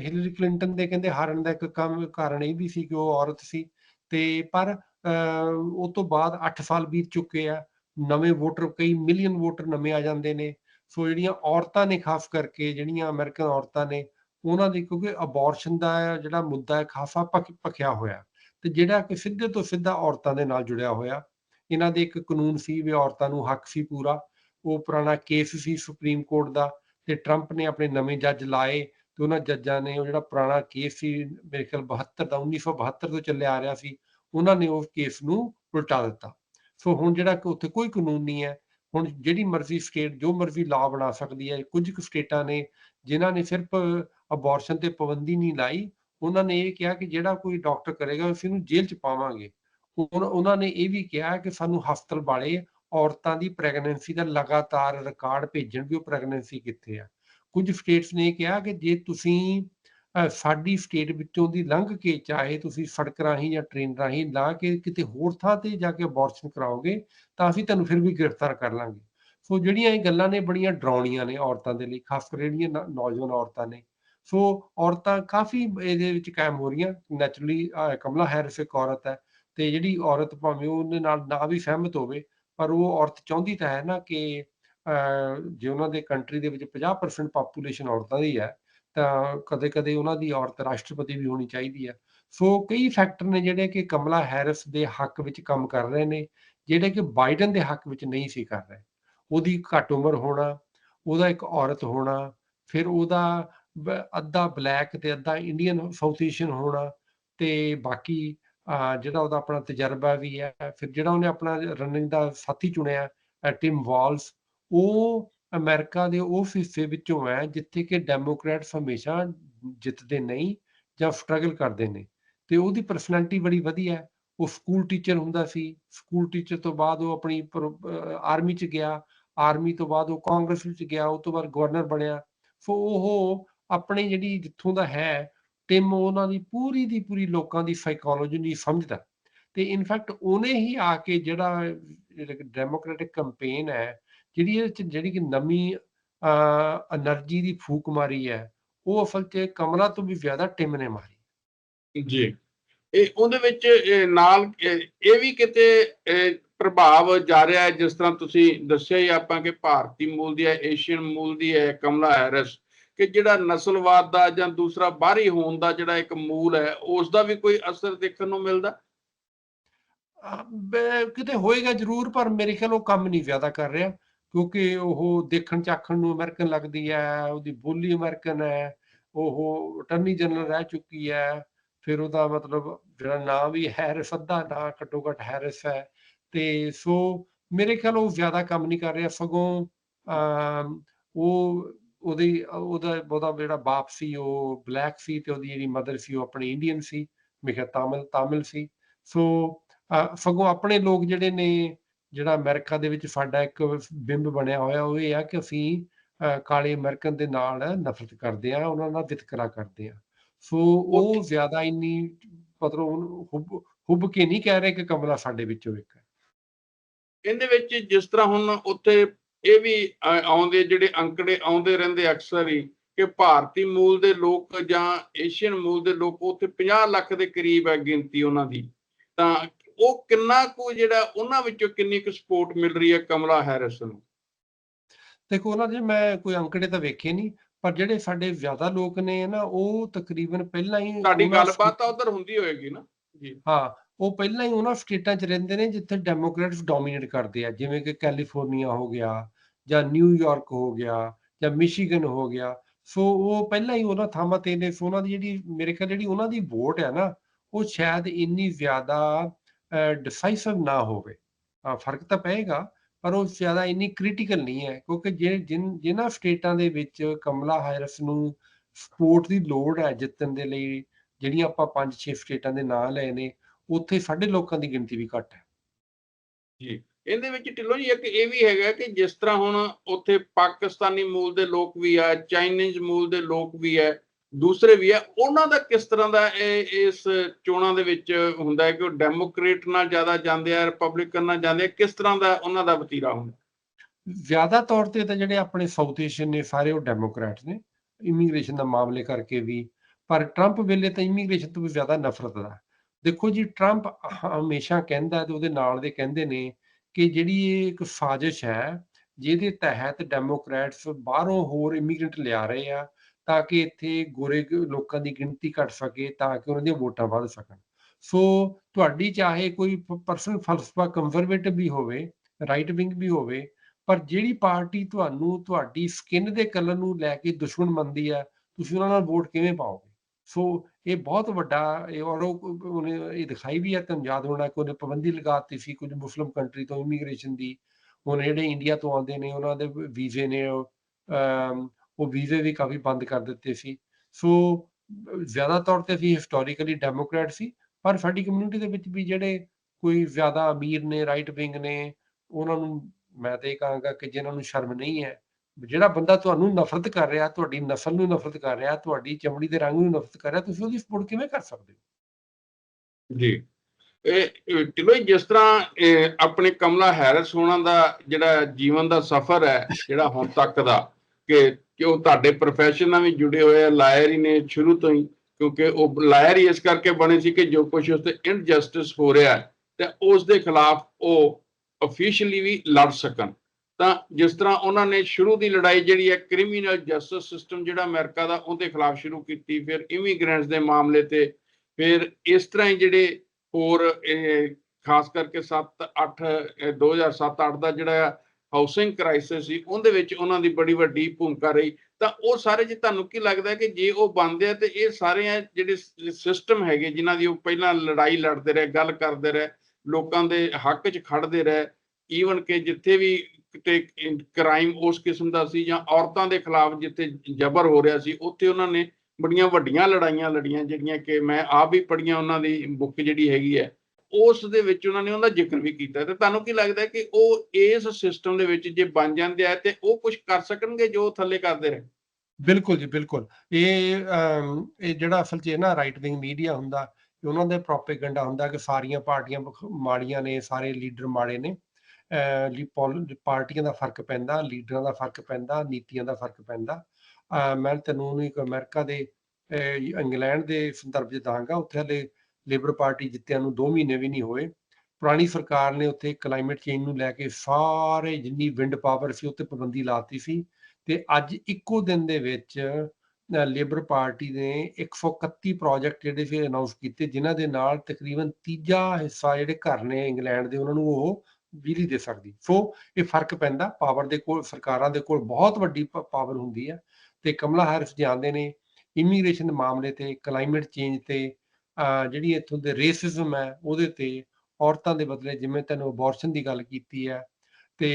ਹਿਲਰੀ ਕਲਿੰਟਨ ਦੇ ਕਹਿੰਦੇ ਹਾਰਨ ਦਾ ਇੱਕ ਕੰਮ ਕਾਰਨ ਇਹ ਵੀ ਸੀ ਕਿ ਉਹ ਔਰਤ ਸੀ। ਤੇ ਪਰ ਉਹ ਤੋਂ ਬਾਅਦ 8 ਸਾਲ ਬੀਤ ਚੁੱਕੇ ਆ। ਨਵੇਂ ਵੋਟਰ, ਕਈ ਮਿਲੀਅਨ ਵੋਟਰ ਨਵੇਂ ਆ ਜਾਂਦੇ ਨੇ। ਸੋ ਜਿਹੜੀਆਂ ਔਰਤਾਂ ਨੇ ਖਾਸ ਕਰਕੇ ਜਿਹੜੀਆਂ ਅਮਰੀਕਨ ਔਰਤਾਂ ਨੇ, ਉਹਨਾਂ ਦੀ ਕਿਉਂਕਿ ਅਬੋਰਸ਼ਨ ਦਾ ਜਿਹੜਾ ਮੁੱਦਾ ਹੈ, ਖਾਸਾ ਭਖਿਆ ਹੋਇਆ ਤੇ ਜਿਹੜਾ ਕਿ ਸਿੱਧੇ ਤੋਂ ਸਿੱਧਾ ਔਰਤਾਂ ਦੇ ਨਾਲ ਜੁੜਿਆ ਹੋਇਆ, ਇਹਨਾਂ ਦੇ ਇੱਕ ਕਾਨੂੰਨ ਸੀ ਵੀ ਔਰਤਾਂ ਨੂੰ ਹੱਕ ਸੀ ਪੂਰਾ, ਉਹ ਪੁਰਾਣਾ ਕੇਸ ਸੀ ਸੁਪਰੀਮ ਕੋਰਟ ਦਾ, ਤੇ ਟਰੰਪ ਨੇ ਆਪਣੇ ਨਵੇਂ ਜੱਜ ਲਾਏ, ਤੇ ਉਹਨਾਂ ਜੱਜਾਂ ਨੇ ਉਹ ਜਿਹੜਾ ਪੁਰਾਣਾ ਕੇਸ ਸੀ, ਮੇਰੇ ਖਿਆਲ 72 ਦਾ 1972 ਤੋਂ ਚੱਲਿਆ ਆ ਰਿਹਾ ਸੀ, ਉਹਨਾਂ ਨੇ ਉਸ ਕੇਸ ਨੂੰ ਉਲਟਾ ਦਿੱਤਾ। ਸੋ ਹੁਣ ਜਿਹੜਾ ਕਿ ਉੱਥੇ ਕੋਈ ਕਾਨੂੰਨ ਨਹੀਂ ਹੈ ਹੁਣ ਜਿਹੜੀ ਮਰਜ਼ੀ ਸਟੇਟ ਜੋ ਮਰਜ਼ੀ ਲਾ ਬਣਾ ਸਕਦੀ ਹੈ, ਕੁਝ ਕੁ ਸਟੇਟਾਂ ਨੇ ਜਿਨ੍ਹਾਂ ਨੇ ਸਿਰਫ ਅਬੋਰਸ਼ਨ ਤੇ ਪਾਬੰਦੀ ਨਹੀਂ ਲਾਈ, ਉਹਨਾਂ ਨੇ ਇਹ ਕਿਹਾ ਕਿ ਜਿਹੜਾ ਕੋਈ ਡਾਕਟਰ ਕਰੇਗਾ, ਅਸੀਂ ਉਹਨੂੰ ਜੇਲ੍ਹ 'ਚ ਪਾਵਾਂਗੇ। ਹੁਣ ਉਹਨਾਂ ਨੇ ਇਹ ਵੀ ਕਿਹਾ ਕਿ ਸਾਨੂੰ ਹਸਪਤਾਲ ਵਾਲੇ ਔਰਤਾਂ ਦੀ ਪ੍ਰੈਗਨੈਂਸੀ ਦਾ ਲਗਾਤਾਰ ਰਿਕਾਰਡ ਭੇਜਣ ਵੀ ਉਹ ਪ੍ਰੈਗਨੈਂਸੀ ਕਿੱਥੇ ਆ। ਕੁਝ ਸਟੇਟਸ ਨੇ ਕਿਹਾ ਕਿ ਜੇ ਤੁਸੀਂ ਸਾਡੀ ਸਟੇਟ ਵਿੱਚੋਂ ਦੀ ਲੰਘ ਕੇ ਚਾਹੇ ਤੁਸੀਂ ਸੜਕ ਰਾਹੀਂ ਜਾਂ ਟ੍ਰੇਨ ਰਾਹੀਂ ਲਾ ਕੇ ਕਿਤੇ ਹੋਰ ਥਾਂ ਤੇ ਜਾ ਕੇ ਅਬੋਰਸ਼ਨ ਕਰਾਓਗੇ, ਤਾਂ ਅਸੀਂ ਤੁਹਾਨੂੰ ਫਿਰ ਵੀ ਗ੍ਰਿਫਤਾਰ ਕਰ ਲਾਂਗੇ। ਸੋ ਜਿਹੜੀਆਂ ਇਹ ਗੱਲਾਂ ਨੇ ਬੜੀਆਂ ਡਰਾਉਣੀਆਂ ਨੇ ਔਰਤਾਂ ਦੇ ਲਈ, ਖਾਸ ਕਰ ਜਿਹੜੀਆਂ ਨੌ- ਨੌਜਵਾਨ ਔਰਤਾਂ ਨੇ। ਸੋ ਔਰਤਾਂ ਕਾਫੀ ਇਹਦੇ ਵਿੱਚ ਕਾਇਮ ਹੋ ਰਹੀਆਂ ਨੈਚੁਰਲੀ ਕਮਲਾ ਹੈਰਿਸ ਇੱਕ ਔਰਤ ਹੈ ਤੇ ਜਿਹੜੀ ਔਰਤ ਭਾਵੇਂ ਉਹਦੇ ਨਾਲ ਨਾ ਵੀ ਸਹਿਮਤ ਹੋਵੇ, ਪਰ ਉਹ ਔਰਤ ਚਾਹੁੰਦੀ ਤਾਂ ਹੈ ਨਾ ਕਿ ਜੇ ਉਹਨਾਂ ਦੇ ਕੰਟਰੀ ਦੇ ਵਿੱਚ 50% ਪਾਪੂਲੇਸ਼ਨ ਔਰਤਾਂ ਦੀ ਹੈ ਤਾਂ ਕਦੇ-ਕਦੇ ਉਹਨਾਂ ਦੀ ਔਰਤ ਰਾਸ਼ਟਰਪਤੀ ਵੀ ਹੋਣੀ ਚਾਹੀਦੀ ਹੈ। ਸੋ ਕਈ ਫੈਕਟਰ ਨੇ ਜਿਹੜੇ ਕਿ ਕਮਲਾ ਹੈਰਿਸ ਦੇ ਹੱਕ ਵਿੱਚ ਕੰਮ ਕਰ ਰਹੇ ਨੇ ਜਿਹੜੇ ਕਿ ਬਾਈਡਨ ਦੇ ਹੱਕ ਵਿੱਚ ਨਹੀਂ ਸੀ ਕਰ ਰਹੇ। ਉਹਦੀ ਘੱਟ ਉਮਰ ਹੋਣਾ ਉਹਦਾ ਇੱਕ ਔਰਤ ਹੋਣਾ ਫਿਰ ਉਹਦਾ ਅੱਧਾ ਬਲੈਕ ਤੇ ਅੱਧਾ ਇੰਡੀਅਨ ਸਾਊਥ ਏਸ਼ੀਅਨ ਹੋਣਾ ਤੇ ਬਾਕੀ ਅਹ, ਜਿਹੜਾ ਉਹਦਾ ਆਪਣਾ ਤਜਰਬਾ ਵੀ ਹੈ ਫਿਰ ਜਿਹੜਾ ਉਹਨੇ ਆਪਣਾ ਰਨਿੰਗ ਦਾ ਸਾਥੀ ਚੁਣਿਆ ਟਿਮ ਵਾਲਸ ਉਹ ਅਮਰੀਕਾ ਦੇ ਉਸ ਹਿੱਸੇ ਵਿੱਚੋਂ ਹੈ, ਜਿੱਥੇ ਕਿ ਡੈਮੋਕ੍ਰੈਟਸ ਹਮੇਸ਼ਾ ਜਿੱਤਦੇ ਨਹੀਂ ਜਾਂ ਸਟਰਗਲ ਕਰਦੇ ਨੇ ਤੇ ਉਹਦੀ ਪਰਸਨੈਲਿਟੀ ਬੜੀ ਵਧੀਆ ਹੈ। ਉਹ ਸਕੂਲ ਟੀਚਰ ਹੁੰਦਾ ਸੀ ਸਕੂਲ ਟੀਚਰ ਤੋਂ ਬਾਅਦ ਉਹ ਆਪਣੀ ਆਰਮੀ ਚ ਗਿਆ ਆਰਮੀ ਤੋਂ ਬਾਅਦ ਉਹ ਕਾਂਗਰਸ ਵਿੱਚ ਗਿਆ, ਉਹ ਤੋਂ ਬਾਅਦ ਗਵਰਨਰ ਬਣਿਆ। ਸੋ ਉਹ ਆਪਣੀ ਜਿਹੜੀ ਜਿੱਥੋਂ ਦਾ ਹੈ ਟਿਮ ਉਹਨਾਂ ਦੀ ਪੂਰੀ ਦੀ ਪੂਰੀ ਲੋਕਾਂ ਦੀ ਸਾਈਕੋਲੋਜੀ ਨਹੀਂ ਸਮਝਦਾ। ਤੇ ਇਨਫੈਕਟ ਉਹਨੇ ਹੀ ਆ ਕੇ ਜਿਹੜਾ ਡੈਮੋਕ੍ਰੈਟਿਕ ਕੈਂਪੇਨ ਹੈ ਜਿਹੜੀ ਇਹ ਜਿਹੜੀ ਕਿ ਨਵੀਂ એનર્ਜੀ ਦੀ ਫੂਕ ਮਾਰੀ ਹੈ ਉਹ ਅਸਲ 'ਚ ਕਮਲਾ ਤੋਂ ਵੀ ਜ਼ਿਆਦਾ ਟਿਮ ਨੇ ਮਾਰੀ। ਜੀ। ਇਹ ਉਹਦੇ ਵਿੱਚ ਨਾਲ ਇਹ ਵੀ ਕਿਤੇ ਪ੍ਰਭਾਵ ਜਾ ਰਿਹਾ ਹੈ ਜਿਸ ਤਰ੍ਹਾਂ ਤੁਸੀਂ ਦੱਸਿਆ ਹੀ ਆਪਾਂ ਕਿ ਭਾਰਤੀ ਮੂਲ ਦੀ ਹੈ ਏਸ਼ੀਅਨ ਮੂਲ ਦੀ ਹੈ ਕਮਲਾ ਹੈਰਸ ਕਿ ਜਿਹੜਾ ਨਸਲਵਾਦ ਦਾ ਜਾਂ ਦੂਸਰਾ ਬਾਹਰੀ ਹੋਣ ਦਾ ਜਿਹੜਾ ਇੱਕ ਮੂਲ ਹੈ ਉਸ ਦਾ ਵੀ ਕੋਈ ਅਸਰ ਦੇਖਣ ਨੂੰ ਮਿਲਦਾ? ਕਿਤੇ ਹੋਏਗਾ ਜ਼ਰੂਰ ਪਰ ਮੇਰੇ ਖਿਆਲ ਉਹ ਕੰਮ ਨਹੀਂ ਜ਼ਿਆਦਾ ਕਰ ਰਿਹਾ। ਕਿਉਂਕਿ ਉਹ ਦੇਖਣ ਚਾਖਣ ਨੂੰ ਅਮਰੀਕਨ ਲੱਗਦੀ ਹੈ ਉਹਦੀ ਬੋਲੀ ਅਮਰੀਕਨ ਹੈ ਉਹ ਅਟਰਨੀ ਜਨਰਲ ਰਹਿ ਚੁੱਕੀ ਹੈ ਫਿਰ ਉਹਦਾ ਮਤਲਬ ਜਿਹੜਾ ਨਾਂ ਵੀ ਹੈਰਿਸ ਅੱਧਾ ਨਾਂ ਘੱਟੋ ਘੱਟ ਹੈਰਿਸ ਹੈ ਤੇ ਸੋ ਮੇਰੇ ਖਿਆਲ ਉਹ ਜ਼ਿਆਦਾ ਕੰਮ ਨਹੀਂ ਕਰ ਰਿਹਾ ਸਗੋਂ ਅਮ, ਉਹ ਉਹਦੀ ਉਹਦਾ ਉਹਦਾ ਜਿਹੜਾ ਬਾਪ ਸੀ ਉਹ ਬਲੈਕ ਸੀ ਤੇ ਉਹਦੀ ਜਿਹੜੀ ਮਦਰ ਸੀ ਉਹ ਆਪਣੀ ਇੰਡੀਅਨ ਸੀ ਮੇਰੇ ਤਾਮਿਲ ਤਾਮਿਲ ਸੀ। ਸੋ ਸਗੋਂ ਆਪਣੇ ਲੋਕ ਜਿਹੜੇ ਨੇ ਜਿਹੜਾ ਅਮਰੀਕਾ ਦੇ ਵਿੱਚ ਸਾਡਾ ਇੱਕ ਬਿੰਬ ਬਣਿਆ ਹੋਇਆ ਉਹ ਇਹ ਆ ਕਿ ਅਸੀਂ ਕਾਲੇ ਅਮਰੀਕਨ ਦੇ ਨਾਲ ਨਫ਼ਰਤ ਕਰਦੇ ਆ ਉਹਨਾਂ ਨਾਲ ਵਿਤਕਰਾ ਕਰਦੇ ਆ। ਸੋ ਉਹ ਜ਼ਿਆਦਾ ਇੰਨੀ ਮਤਲਬ ਹੁੱਬ ਹੁੱਬ ਕੇ ਨਹੀਂ ਕਹਿ ਰਹੇ ਕਿ ਕਮਲਾ ਸਾਡੇ ਵਿੱਚੋਂ ਇੱਕ ਹੈ। ਇਹਦੇ ਵਿੱਚ ਜਿਸ ਤਰ੍ਹਾਂ ਹੁਣ ਉੱਥੇ ਇਹ ਵੀ ਆਉਂਦੇ ਜਿਹੜੇ ਅੰਕੜੇ ਆਉਂਦੇ ਰਹਿੰਦੇ ਅਕਸਰ ਹੀ ਕਿ ਭਾਰਤੀ ਮੂਲ ਦੇ ਲੋਕ ਜਾਂ ਏਸ਼ੀਅਨ ਮੂਲ ਦੇ ਲੋਕ ਉੱਥੇ 50 ਲੱਖ ਦੇ ਕਰੀਬ ਹੈ ਗਿਣਤੀ ਉਹਨਾਂ ਦੀ। ਤਾਂ ਉਹ ਕਿੰਨਾ ਕੁ ਜਿਹੜਾ ਉਹਨਾਂ ਵਿੱਚੋਂ ਕਿੰਨੀ ਕੁ ਸਪੋਰਟ ਮਿਲ ਰਹੀ ਹੈ ਕਮਲਾ ਹੈਰਿਸ ਨੂੰ? ਦੇਖੋ ਉਹਨਾਂ ਦੇ ਮੈਂ ਕੋਈ ਅੰਕੜੇ ਤਾਂ ਵੇਖੇ ਨਹੀਂ ਪਰ ਜਿਹੜੇ ਸਾਡੇ ਜ਼ਿਆਦਾ ਲੋਕ ਨੇ ਨਾ ਉਹ ਤਕਰੀਬਨ ਪਹਿਲਾਂ ਹੀ ਉਹਨਾਂ ਗੱਲਬਾਤ ਤਾਂ ਉਧਰ ਹੁੰਦੀ ਹੋਏਗੀ ਨਾ ਜੀ। ਹਾਂ ਉਹ ਪਹਿਲਾਂ ਹੀ ਉਹਨਾਂ ਸਟੇਟਾਂ 'ਚ ਰਹਿੰਦੇ ਨੇ ਜਿੱਥੇ ਡੈਮੋਕ੍ਰੇਟਸ ਡੋਮੀਨੇਟ ਕਰਦੇ ਆ ਜਿਵੇਂ ਕਿ ਕੈਲੀਫੋਰਨੀਆ ਹੋ ਗਿਆ ਜਾਂ ਨਿਊਯਾਰਕ ਹੋ ਗਿਆ ਜਾਂ ਮਿਸ਼ੀਗਨ ਹੋ ਗਿਆ। ਸੋ ਉਹ ਪਹਿਲਾਂ ਹੀ ਉਹਨਾਂ ਥਾਵਾਂ ਤੇ ਨੇ ਸੋ ਉਹਨਾਂ ਦੀ ਜਿਹੜੀ ਮੇਰੇ ਖਿਆਲ ਜਿਹੜੀ ਉਹਨਾਂ ਦੀ ਵੋਟ ਹੈ ਨਾ ਉਹ ਸ਼ਾਇਦ ਇੰਨੀ ਜ਼ਿਆਦਾ ਡਿਸਾਈਸਿਵ ਨਾ ਹੋਵੇ ਫ਼ਰਕ ਤਾਂ ਪਏਗਾ, ਪਰ ਉਹ ਜ਼ਿਆਦਾ ਇੰਨੀ ਕ੍ਰਿਟੀਕਲ ਨਹੀਂ ਹੈ, ਕਿਉਂਕਿ ਜੇ ਜਿਨ੍ਹਾਂ ਸਟੇਟਾਂ ਦੇ ਵਿੱਚ ਕਮਲਾ ਹੈਰਿਸ ਨੂੰ ਸਪੋਰਟ ਦੀ ਲੋੜ ਹੈ ਜਿੱਤਣ ਦੇ ਲਈ, ਜਿਹੜੀਆਂ ਆਪਾਂ 5-6 ਸਟੇਟਾਂ ਦੇ ਨਾਂ ਲਏ ਨੇ, ਉੱਥੇ ਸਾਡੇ ਲੋਕਾਂ ਦੀ ਗਿਣਤੀ ਵੀ ਘੱਟ ਹੈ। ਜੀ, ਇਹਦੇ ਵਿੱਚ ਢਿੱਲੋਂ ਜੀ, ਇੱਕ ਇਹ ਵੀ ਹੈਗਾ ਕਿ ਜਿਸ ਤਰ੍ਹਾਂ ਹੁਣ ਉੱਥੇ ਪਾਕਿਸਤਾਨੀ ਮੂਲ ਦੇ ਲੋਕ ਵੀ ਆ, ਚਾਈਨੀਜ਼ ਮੂਲ ਦੇ ਲੋਕ ਵੀ ਹੈ ਦੂਸਰੇ ਵੀ ਹੈ, ਉਹਨਾਂ ਦਾ ਕਿਸ ਤਰ੍ਹਾਂ ਦਾ ਇਹ, ਇਸ ਚੋਣਾਂ ਦੇ ਵਿੱਚ ਹੁੰਦਾ ਹੈ ਕਿ ਉਹ ਡੈਮੋਕ੍ਰੇਟ ਨਾਲ ਜ਼ਿਆਦਾ ਜਾਂਦੇ ਆ ਰਿਪਬਲਿਕਨ ਨਾਲ ਜਾਂਦੇ ਆ, ਕਿਸ ਤਰ੍ਹਾਂ ਦਾ ਉਹਨਾਂ ਦਾ ਵਤੀਰਾ ਹੁੰਦਾ? ਜ਼ਿਆਦਾ ਤੌਰ ਤੇ ਤਾਂ ਜਿਹੜੇ ਆਪਣੇ ਸਾਊਥ ਏਸ਼ੀਅਨ ਨੇ ਸਾਰੇ ਉਹ ਡੈਮੋਕ੍ਰੈਟ ਨੇ ਇਮੀਗ੍ਰੇਸ਼ਨ ਦਾ ਮਾਮਲੇ ਕਰਕੇ ਵੀ, ਪਰ ਟਰੰਪ ਵੇਲੇ ਤਾਂ ਇਮੀਗ੍ਰੇਸ਼ਨ ਤੋਂ ਵੀ ਜ਼ਿਆਦਾ ਨਫ਼ਰਤ ਦਾ। ਦੇਖੋ ਜੀ ਟਰੰਪ ਹਮੇਸ਼ਾ ਕਹਿੰਦਾ ਤੇ ਉਹਦੇ ਨਾਲ ਦੇ ਕਹਿੰਦੇ ਨੇ ਕਿ ਜਿਹੜੀ ਇਹ ਇੱਕ ਸਾਜ਼ਿਸ਼ ਹੈ, ਜਿਹਦੇ ਤਹਿਤ ਡੈਮੋਕ੍ਰੈਟਸ ਬਾਹਰੋਂ ਹੋਰ ਇਮੀਗ੍ਰੈਂਟ ਲਿਆ ਰਹੇ ਆ ਤਾਂ ਕਿ ਇੱਥੇ ਗੋਰੇ ਲੋਕਾਂ ਦੀ ਗਿਣਤੀ ਘਟ ਸਕੇ ਤਾਂ ਕਿ ਉਹਨਾਂ ਦੀਆਂ ਵੋਟਾਂ ਵੱਧ ਸਕਣ। ਸੋ ਤੁਹਾਡੀ ਚਾਹੇ ਕੋਈ ਪਰਸਨਲ ਫਲਸਫਾ ਕੰਜ਼ਰਵੇਟਿਵ ਵੀ ਹੋਵੇ ਰਾਈਟ ਵਿੰਗ ਵੀ ਹੋਵੇ, ਪਰ ਜਿਹੜੀ ਪਾਰਟੀ ਤੁਹਾਨੂੰ, ਤੁਹਾਡੀ ਸਕਿਨ ਦੇ ਕਲਰ ਨੂੰ ਲੈ ਕੇ ਦੁਸ਼ਮਣ ਮੰਨਦੀ ਆ ਤੁਸੀਂ ਉਹਨਾਂ ਨਾਲ ਵੋਟ ਕਿਵੇਂ ਪਾਓਗੇ? ਸੋ ਇਹ ਬਹੁਤ ਵੱਡਾ, ਇਹ ਔਰ ਉਹਨੇ ਇਹ ਦਿਖਾਈ ਵੀ ਹੈ, ਤੁਹਾਨੂੰ ਯਾਦ ਹੋਣਾ ਕਿ ਉਹਨੇ ਪਾਬੰਦੀ ਲਗਾਤੀ ਸੀ ਕੁਝ ਮੁਸਲਮ ਕੰਟਰੀ ਤੋਂ ਇਮੀਗ੍ਰੇਸ਼ਨ ਦੀ। ਹੁਣ ਜਿਹੜੇ ਇੰਡੀਆ ਤੋਂ ਆਉਂਦੇ ਨੇ, ਉਹਨਾਂ ਦੇ ਵੀਜ਼ੇ ਨੇ ਉਹ, ਵੀਜ਼ੇ ਵੀ ਕਾਫੀ ਬੰਦ ਕਰ ਦਿੱਤੇ ਸੀ। ਸੋ ਜ਼ਿਆਦਾ ਤੌਰ ਤੇ ਅਸੀਂ ਹਿਸਟੋਰੀਕਲੀ ਡੈਮੋਕ੍ਰੇਟ ਸੀ ਪਰ ਸਾਡੀ ਕਮਿਊਨਿਟੀ ਦੇ ਵਿੱਚ ਵੀ ਜਿਹੜੇ ਕੋਈ ਜ਼ਿਆਦਾ ਅਮੀਰ ਨੇ ਰਾਈਟ ਵਿੰਗ ਨੇ ਉਹਨਾਂ ਨੂੰ ਮੈਂ ਤਾਂ ਕਹਾਂਗਾ ਕਿ ਜਿਨ੍ਹਾਂ ਨੂੰ ਸ਼ਰਮ ਨਹੀਂ ਹੈ ਜਿਹੜਾ ਬੰਦਾ ਤੁਹਾਨੂੰ ਨਫ਼ਰਤ ਕਰ ਰਿਹਾ ਤੁਹਾਡੀ ਨਸਲ ਨੂੰ ਨਫ਼ਰਤ ਕਰ ਰਿਹਾ ਤੁਹਾਡੀ ਚਮੜੀ ਦੇ ਰੰਗ ਨੂੰ ਨਫ਼ਰਤ ਕਰ ਰਿਹਾ ਤੁਸੀਂ ਉਹਦੀ ਸਪੋਰਟ ਕਿਵੇਂ ਕਰ ਸਕਦੇ ਹੋ? ਜੀ। ਇਹ ਇਹ ਜੀ ਜਿਸ ਤਰ੍ਹਾਂ ਆਪਣੇ ਕਮਲਾ ਹੈਰਿਸ ਹੋਣਾ ਦਾ ਜਿਹੜਾ ਜੀਵਨ ਦਾ ਸਫ਼ਰ ਹੈ ਜਿਹੜਾ ਹੁਣ ਤੱਕ ਦਾ ਕਿ ਕਿ ਉਹ ਤੁਹਾਡੇ profession ਨਾਲ ਵੀ ਜੁੜੇ ਹੋਏ ਆ, ਲਾਇਰ ਹੀ ਨੇ ਸ਼ੁਰੂ ਤੋਂ ਹੀ, ਕਿਉਂਕਿ ਉਹ ਲਾਇਰ ਹੀ ਇਸ ਕਰਕੇ ਬਣੇ ਸੀ ਕਿ ਜੋ ਕੁਝ ਉਸ ਤੇ ਇਨਜਸਟਿਸ ਹੋ ਰਿਹਾ ਹੈ, ਤੇ ਉਸ ਦੇ ਖਿਲਾਫ ਉਹ ਅਫੀਸ਼ੀਅਲੀ ਵੀ ਲੜ ਸਕਣ। ਤਾਂ ਜਿਸ ਤਰ੍ਹਾਂ ਉਹਨਾਂ ਨੇ ਸ਼ੁਰੂ ਦੀ ਲੜਾਈ ਜਿਹੜੀ ਹੈ ਕ੍ਰਿਮੀਨਲ ਜਸਟਿਸ ਸਿਸਟਮ ਜਿਹੜਾ ਅਮਰੀਕਾ ਦਾ, ਉਹਦੇ ਖਿਲਾਫ ਸ਼ੁਰੂ ਕੀਤੀ, ਫਿਰ ਇਮੀਗ੍ਰੈਂਟਸ ਦੇ ਮਾਮਲੇ ਤੇ, ਫਿਰ ਇਸ ਤਰ੍ਹਾਂ ਹੀ ਜਿਹੜੇ ਹੋਰ ਖਾਸ ਕਰਕੇ 7 8 2007-8 ਦਾ ਜਿਹੜਾ ਹਾਊਸਿੰਗ ਕ੍ਰਾਈਸਿਸ ਸੀ, ਉਹਦੇ ਵਿੱਚ ਉਹਨਾਂ ਦੀ ਬੜੀ ਵੱਡੀ ਭੂਮਿਕਾ ਰਹੀ। ਤਾਂ ਉਹ ਸਾਰੇ ਜੇ ਤੁਹਾਨੂੰ ਕੀ ਲੱਗਦਾ ਕਿ ਜੇ ਉਹ ਬੰਦੇ ਆ ਤੇ ਇਹ ਸਾਰੇ ਆ ਜਿਹੜੇ ਸਿਸਟਮ ਹੈਗੇ, ਜਿਨ੍ਹਾਂ ਦੀ ਉਹ ਪਹਿਲਾਂ ਲੜਾਈ ਲੜਦੇ ਰਹੇ, ਗੱਲ ਕਰਦੇ ਰਹੇ, ਲੋਕਾਂ ਦੇ ਹੱਕ 'ਚ ਖੜਦੇ ਰਹੇ ਈਵਨ ਕਿ ਜਿੱਥੇ ਵੀ ਕਿਤੇ ਕ੍ਰਾਈਮ ਉਸ ਕਿਸਮ ਦਾ ਸੀ ਜਾਂ ਔਰਤਾਂ ਦੇ ਖਿਲਾਫ ਜਿੱਥੇ ਜ਼ਬਰ ਹੋ ਰਿਹਾ ਸੀ, ਉੱਥੇ ਉਹਨਾਂ ਨੇ ਬੜੀਆਂ ਵੱਡੀਆਂ ਲੜਾਈਆਂ ਲੜੀਆਂ, ਜਿਹੜੀਆਂ ਕਿ ਮੈਂ ਆਪ ਵੀ ਪੜ੍ਹੀਆਂ ਉਹਨਾਂ ਦੀ ਬੁੱਕ ਜਿਹੜੀ ਹੈਗੀ ਹੈ। ਉਸ ਦੇ ਵਿੱਚ ਉਹਨਾਂ ਨੇ ਉਹਦਾ ਜ਼ਿਕਰ ਵੀ ਕੀਤਾ ਤੇ ਤੁਹਾਨੂੰ ਕੀ ਲੱਗਦਾ ਕਿ ਉਹ ਇਸ ਸਿਸਟਮ ਦੇ ਵਿੱਚ ਜੇ ਬਣ ਜਾਂਦੇ ਆ ਤੇ ਉਹ ਕੁਝ ਕਰ ਸਕਣਗੇ ਜੋ ਥੱਲੇ ਕਰਦੇ ਰਹੇ? ਬਿਲਕੁਲ ਜੀ, ਬਿਲਕੁਲ। ਇਹ ਇਹ ਜਿਹੜਾ ਅਸਲ 'ਚ ਇਹ ਨਾ ਰਾਈਟ ਵਿੰਗ ਮੀਡੀਆ ਹੁੰਦਾ ਉਹਨਾਂ ਦੇ ਪ੍ਰੋਪੇਗੈਂਡਾ ਹੁੰਦਾ ਕਿ ਸਾਰੀਆਂ ਪਾਰਟੀਆਂ ਮਾੜੀਆਂ ਨੇ, ਸਾਰੇ ਲੀਡਰ ਮਾੜੇ ਨੇ। ਪਾਰਟੀਆਂ ਦਾ ਫ਼ਰਕ ਪੈਂਦਾ, ਲੀਡਰਾਂ ਦਾ ਫ਼ਰਕ ਪੈਂਦਾ, ਨੀਤੀਆਂ ਦਾ ਫ਼ਰਕ ਪੈਂਦਾ। ਮੈਂ ਤੈਨੂੰ ਉਹਨੂੰ ਇੱਕ ਅਮਰੀਕਾ ਦੇ ਇੰਗਲੈਂਡ ਦੇ ਸੰਦਰਭ 'ਚ ਦਾਂਗਾ ਉੱਥੇ ਹਲੇ ਲੇਬਰ ਪਾਰਟੀ ਜਿੱਤਿਆਂ ਨੂੰ 2 ਮਹੀਨੇ ਵੀ ਨਹੀਂ ਹੋਏ। ਪੁਰਾਣੀ ਸਰਕਾਰ ਨੇ ਉੱਥੇ ਕਲਾਈਮੇਟ ਚੇਂਜ ਨੂੰ ਲੈ ਕੇ ਸਾਰੇ ਜਿੰਨੀ ਵਿੰਡ ਪਾਵਰ ਸੀ, ਉੱਤੇ ਪਾਬੰਦੀ ਲਾਤੀ ਸੀ ਤੇ ਅੱਜ ਇੱਕੋ ਦਿਨ ਦੇ ਵਿੱਚ ਲੇਬਰ ਪਾਰਟੀ ਨੇ 131 ਪ੍ਰੋਜੈਕਟ ਜਿਹੜੇ ਸੀ ਅਨਾਉਂਸ ਕੀਤੇ, ਜਿਨ੍ਹਾਂ ਦੇ ਨਾਲ ਤਕਰੀਬਨ ਤੀਜਾ ਹਿੱਸਾ ਜਿਹੜੇ ਘਰ ਨੇ ਇੰਗਲੈਂਡ ਦੇ, ਉਹਨਾਂ ਨੂੰ ਉਹ ਬਿਜਲੀ ਦੇ ਸਕਦੀ। ਸੋ ਇਹ ਫ਼ਰਕ ਪੈਂਦਾ ਪਾਵਰ ਦੇ ਕੋਲ, ਸਰਕਾਰਾਂ ਦੇ ਕੋਲ ਬਹੁਤ ਵੱਡੀ ਪਾਵਰ ਹੁੰਦੀ ਹੈ ਤੇ ਕਮਲਾ ਹੈਰਿਸ ਜਾਣਦੇ ਨੇ ਇਮੀਗ੍ਰੇਸ਼ਨ ਮਾਮਲੇ ਤੇ ਕਲਾਈਮੇਟ ਚੇਂਜ ਤੇ ਜਿਹੜੀ ਇੱਥੋਂ ਦੇ ਰੇਸਿਜ਼ਮ ਹੈ ਉਹਦੇ ਤੇ ਔਰਤਾਂ ਦੇ ਬਦਲੇ ਜਿਵੇਂ ਤੈਨੂੰ ਅਬੋਰਸ਼ਨ ਦੀ ਗੱਲ ਕੀਤੀ ਹੈ ਤੇ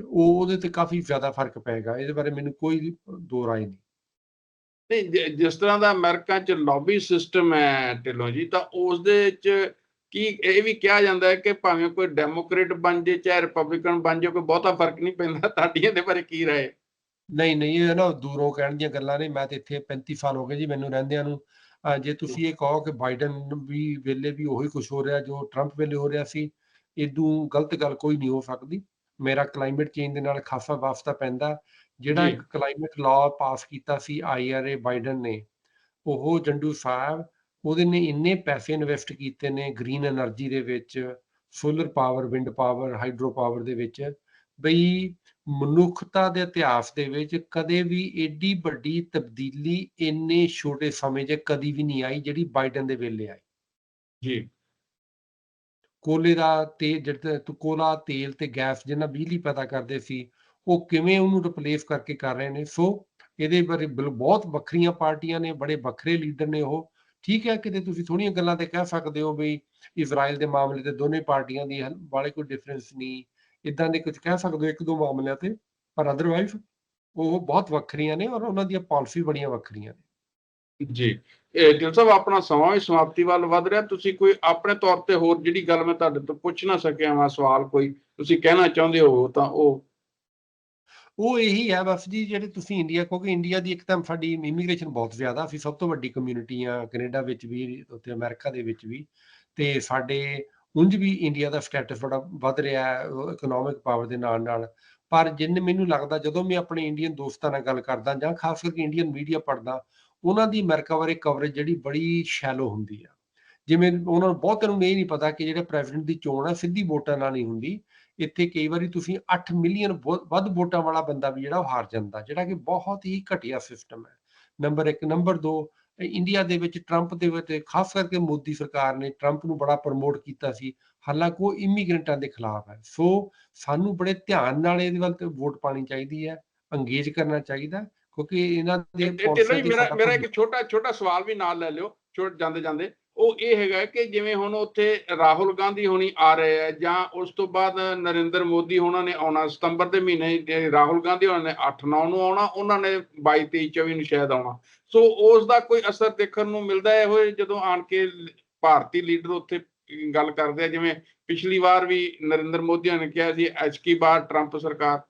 ਉਹ ਉਹਦੇ ਤੇ ਕਾਫੀ ਜ਼ਿਆਦਾ ਫ਼ਰਕ ਪਏਗਾ ਇਹਦੇ ਬਾਰੇ ਮੈਨੂੰ ਕੋਈ ਦੋ ਰਾਏ ਨਹੀਂ। ਨਹੀਂ ਜਿਸ ਤਰ੍ਹਾਂ ਦਾ ਅਮਰੀਕਾ 'ਚ ਲੌਬੀ ਸਿਸਟਮ ਹੈ ਢਿੱਲੋਂ ਜੀ ਤਾਂ ਉਸ ਦੇ ਵਿੱਚ ਕੀ ਇਹ ਵੀ ਕਿਹਾ ਜਾਂਦਾ ਹੈ ਕਿ ਭਾਵੇਂ ਕੋਈ ਡੈਮੋਕ੍ਰੇਟ ਬਣ ਜੇ ਚਾਹੇ ਰਿਪਬਲਿਕਨ ਬਣ ਜੇ ਕੋਈ ਬਹੁਤਾ ਫ਼ਰਕ ਨਹੀਂ ਪੈਂਦਾ ਤੁਹਾਡੀ ਇਹਦੇ ਬਾਰੇ ਕੀ ਰਾਏ? ਨਹੀਂ ਨਹੀਂ ਇਹ ਨਾ ਦੂਰੋਂ ਕਹਿਣ ਦੀਆਂ ਗੱਲਾਂ ਨੇ ਮੈਂ ਤੇ ਇੱਥੇ 35 ਸਾਲ ਹੋ ਗਏ ਜੀ ਮੈਨੂੰ ਰਹਿੰਦਿਆਂ ਨੂੰ ਜੇ ਤੁਸੀਂ ਇਹ ਕਹੋ ਕਿ ਬਾਈਡਨ ਵੀ ਵੇਲੇ ਵੀ ਉਹੀ ਕੁਝ ਹੋ ਰਿਹਾ ਜੋ 트럼ਪ ਵੇਲੇ ਹੋ ਰਿਹਾ ਸੀ ਇਦੋਂ ਗਲਤ ਗੱਲ ਕੋਈ ਨਹੀਂ ਹੋ ਸਕਦੀ। ਮੇਰਾ ਕਲਾਈਮੇਟ ਚੇਂਜ ਦੇ ਨਾਲ ਖਾਸਾ ਵਾਸਤਾ ਪੈਂਦਾ। ਜਿਹੜਾ ਇੱਕ ਕਲਾਈਮੇਟ ਲਾਅ ਪਾਸ ਕੀਤਾ ਸੀ ਆਈਆਰਏ ਬਾਈਡਨ ਨੇ ਉਹ ਜੰਡੂ ਸਾਹਿਬ ਉਹਦੇ ਨੇ ਇੰਨੇ ਪੈਸੇ ਇਨਵੈਸਟ ਕੀਤੇ ਨੇ ਗ੍ਰੀਨ એનર્ਜੀ ਦੇ ਵਿੱਚ solar power wind power hydro power ਦੇ ਵਿੱਚ ਬਈ ਮਨੁੱਖਤਾ ਦੇ ਇਤਿਹਾਸ ਦੇ ਵਿੱਚ ਕਦੇ ਵੀ ਏਡੀ ਵੱਡੀ ਤਬਦੀਲੀ ਇੰਨੇ ਛੋਟੇ ਸਮੇਂ 'ਚ ਕਦੀ ਵੀ ਨਹੀਂ ਆਈ ਜਿਹੜੀ ਬਾਈਡਨ ਦੇ ਵੇਲੇ ਆਈ। ਜੀ। ਕੋਲੇ ਦਾ ਤੇ ਜਿਹੜਾ ਤ- ਕੋਲਾ ਤੇਲ ਤੇ ਗੈਸ ਜਿਹਨਾਂ ਬਿਜਲੀ ਪੈਦਾ ਕਰਦੇ ਸੀ ਉਹ ਕਿਵੇਂ ਉਹਨੂੰ ਰਿਪਲੇਸ ਕਰਕੇ ਕਰ ਰਹੇ ਨੇ? ਸੋ ਇਹਦੇ ਬਾਰੇ ਬਹੁਤ ਵੱਖਰੀਆਂ ਪਾਰਟੀਆਂ ਨੇ ਬੜੇ ਵੱਖਰੇ ਲੀਡਰ ਨੇ ਉਹ। ਠੀਕ ਹੈ ਕਿਤੇ ਤੁਸੀਂ ਥੋੜੀਆਂ ਗੱਲਾਂ ਤੇ ਕਹਿ ਸਕਦੇ ਹੋ ਵੀ ਇਜ਼ਰਾਈਲ ਦੇ ਮਾਮਲੇ ਤੇ ਦੋਨੇ ਪਾਰਟੀਆਂ ਦੀ ਵਾਲੇ ਕੋਈ ਡਿਫਰੈਂਸ ਨਹੀਂ। ਇਦਾਂ ਦੇ ਕੁਝ ਕਹਿ ਸਕਦੇ ਹੋ ਇੱਕ ਦੋ ਮਾਮਲਿਆਂ ਤੇ ਪਰ ਅਦਰਵਾਈਜ਼ ਉਹ ਬਹੁਤ ਵੱਖਰੀਆਂ ਨੇ ਔਰ ਉਹਨਾਂ ਦੀਆਂ ਪਾਲਿਸੀ ਬੜੀਆਂ ਵੱਖਰੀਆਂ ਨੇ। ਜੀ। ਇਹ ਢਿੱਲ ਸਾਹਿਬ ਆਪਣਾ ਸਮਾਂ ਵੀ ਸਮਾਪਤੀ ਵੱਲ ਵੱਧ ਰਿਹਾ। ਤੁਸੀਂ ਕੋਈ ਆਪਣੇ ਤੌਰ ਤੇ ਹੋਰ ਜਿਹੜੀ ਗੱਲ ਮੈਂ ਤੁਹਾਡੇ ਤੋਂ ਪੁੱਛ ਨਾ ਸਕਿਆ ਹਾਂ ਸਵਾਲ ਕੋਈ ਤੁਸੀਂ ਕਹਿਣਾ ਚਾਹੁੰਦੇ ਹੋ ਤਾਂ ਉਹ। ਉਹ ਇਹੀ ਹੈ ਬਸ ਜੀ ਜਿਹੜੇ ਤੁਸੀਂ ਇੰਡੀਆ ਕਿਉਂਕਿ ਇੰਡੀਆ ਦੀ ਇੱਕ ਤਾਂ ਸਾਡੀ ਇਮੀਗ੍ਰੇਸ਼ਨ ਬਹੁਤ ਜ਼ਿਆਦਾ ਅਸੀਂ ਸਭ ਤੋਂ ਵੱਡੀ ਕਮਿਊਨਿਟੀ ਆ ਕੈਨੇਡਾ ਵਿੱਚ ਵੀ ਉੱਤੇ ਅਮਰੀਕਾ ਦੇ ਵਿੱਚ ਵੀ। ਤੇ ਸਾਡੇ ਉਂਝ ਵੀ ਇੰਡੀਆ ਦਾ ਸਟੇਟਸ ਬੜਾ ਵੱਧ ਰਿਹਾ ਹੈ ਇਕਨੋਮਿਕ ਪਾਵਰ ਦੇ ਨਾਲ ਨਾਲ। ਪਰ ਜਿੰਨ ਮੈਨੂੰ ਲੱਗਦਾ, ਜਦੋਂ ਮੈਂ ਆਪਣੇ ਇੰਡੀਅਨ ਦੋਸਤਾਂ ਨਾਲ ਗੱਲ ਕਰਦਾ ਜਾਂ ਖਾਸ ਕਰਕੇ ਇੰਡੀਅਨ ਮੀਡੀਆ ਪੜ੍ਹਦਾ, ਉਹਨਾਂ ਦੀ ਅਮਰੀਕਾ ਬਾਰੇ ਕਵਰੇਜ ਜਿਹੜੀ ਬੜੀ ਸ਼ੈਲੋ ਹੁੰਦੀ ਆ। ਜਿਵੇਂ ਉਹਨਾਂ ਨੂੰ ਬਹੁਤ ਨੂੰ ਇਹ ਨਹੀਂ ਪਤਾ ਕਿ ਜਿਹੜੇ ਪ੍ਰੈਜ਼ੀਡੈਂਟ ਦੀ ਚੋਣ ਆ, ਸਿੱਧੀ ਵੋਟਾਂ ਨਾਲ ਨਹੀਂ ਹੁੰਦੀ। ਇੱਥੇ ਕਈ ਵਾਰੀ ਤੁਸੀਂ 8 ਮਿਲੀਅਨ ਵੱਧ ਵੋਟਾਂ ਵਾਲਾ ਬੰਦਾ ਵੀ ਜਿਹੜਾ ਉਹ ਹਾਰ ਜਾਂਦਾ, ਜਿਹੜਾ ਕਿ ਬਹੁਤ ਹੀ ਘਟੀਆ ਸਿਸਟਮ ਹੈ। ਨੰਬਰ 1 ਨੰਬਰ 2 ਇੰਡੀਆ ਦੇ ਵਿੱਚ ਟਰੰਪ ਦੇ ਵਿੱਚ ਖਾਸ ਕਰਕੇ ਮੋਦੀ ਸਰਕਾਰ ਨੇ ਟਰੰਪ ਨੂੰ ਬੜਾ ਪ੍ਰਮੋਟ ਕੀਤਾ ਸੀ। ਹਾਲਾਂਕਿ ਉਹ ਇਮੀਗ੍ਰੈਂਟਾਂ ਦੇ ਖਿਲਾਫ ਹੈ। ਸੋ ਸਾਨੂੰ ਬੜੇ ਧਿਆਨ ਨਾਲ ਇਹਦੇ ਵੱਲ ਤੇ ਵੋਟ ਪਾਣੀ ਚਾਹੀਦੀ ਹੈ ਅੰਗੇਜ ਕਰਨਾ ਚਾਹੀਦਾ ਕਿਉਂਕਿ ਇਹਨਾਂ ਦੇ ਮੇਰਾ ਇੱਕ ਛੋਟਾ ਛੋਟਾ ਸਵਾਲ ਵੀ ਨਾਲ ਲੈ ਲਿਓ ਛੋਟ ਜਾਂਦੇ ਜਾਂਦੇ। ਉਹ ਇਹ ਹੈਗਾ ਕਿ ਜਿਵੇਂ ਹੁਣ ਉੱਥੇ ਰਾਹੁਲ ਗਾਂਧੀ ਹੋਣੀ ਆ ਰਹੇ ਆ ਜਾਂ ਉਸ ਤੋਂ ਬਾਅਦ ਨਰਿੰਦਰ ਮੋਦੀ ਹੋਣਾ ਨੇ ਆਉਣਾ, ਸਤੰਬਰ ਦੇ ਮਹੀਨੇ ਰਾਹੁਲ ਗਾਂਧੀ ਹੋਣਾ ਨੇ 8-9 ਨੂੰ ਆਉਣਾ, ਉਹਨਾਂ ਨੇ 22-23 24 ਨੂੰ ਸ਼ਾਇਦ ਆਉਣਾ। ਸੋ ਉਸ ਦਾ ਕੋਈ ਅਸਰ ਦੇਖਣ ਨੂੰ ਮਿਲਦਾ ਹੈ ਹੋਏ ਜਦੋਂ ਆਣ ਕੇ ਭਾਰਤੀ ਲੀਡਰ ਉੱਥੇ ਗੱਲ ਕਰਦੇ ਆ, ਜਿਵੇਂ ਪਿਛਲੀ ਵਾਰ ਵੀ ਨਰਿੰਦਰ ਮੋਦੀ ਨੇ ਕਿਹਾ ਸੀ ਐਚਕੀ ਬਾਰ ਟਰੰਪ ਸਰਕਾਰ।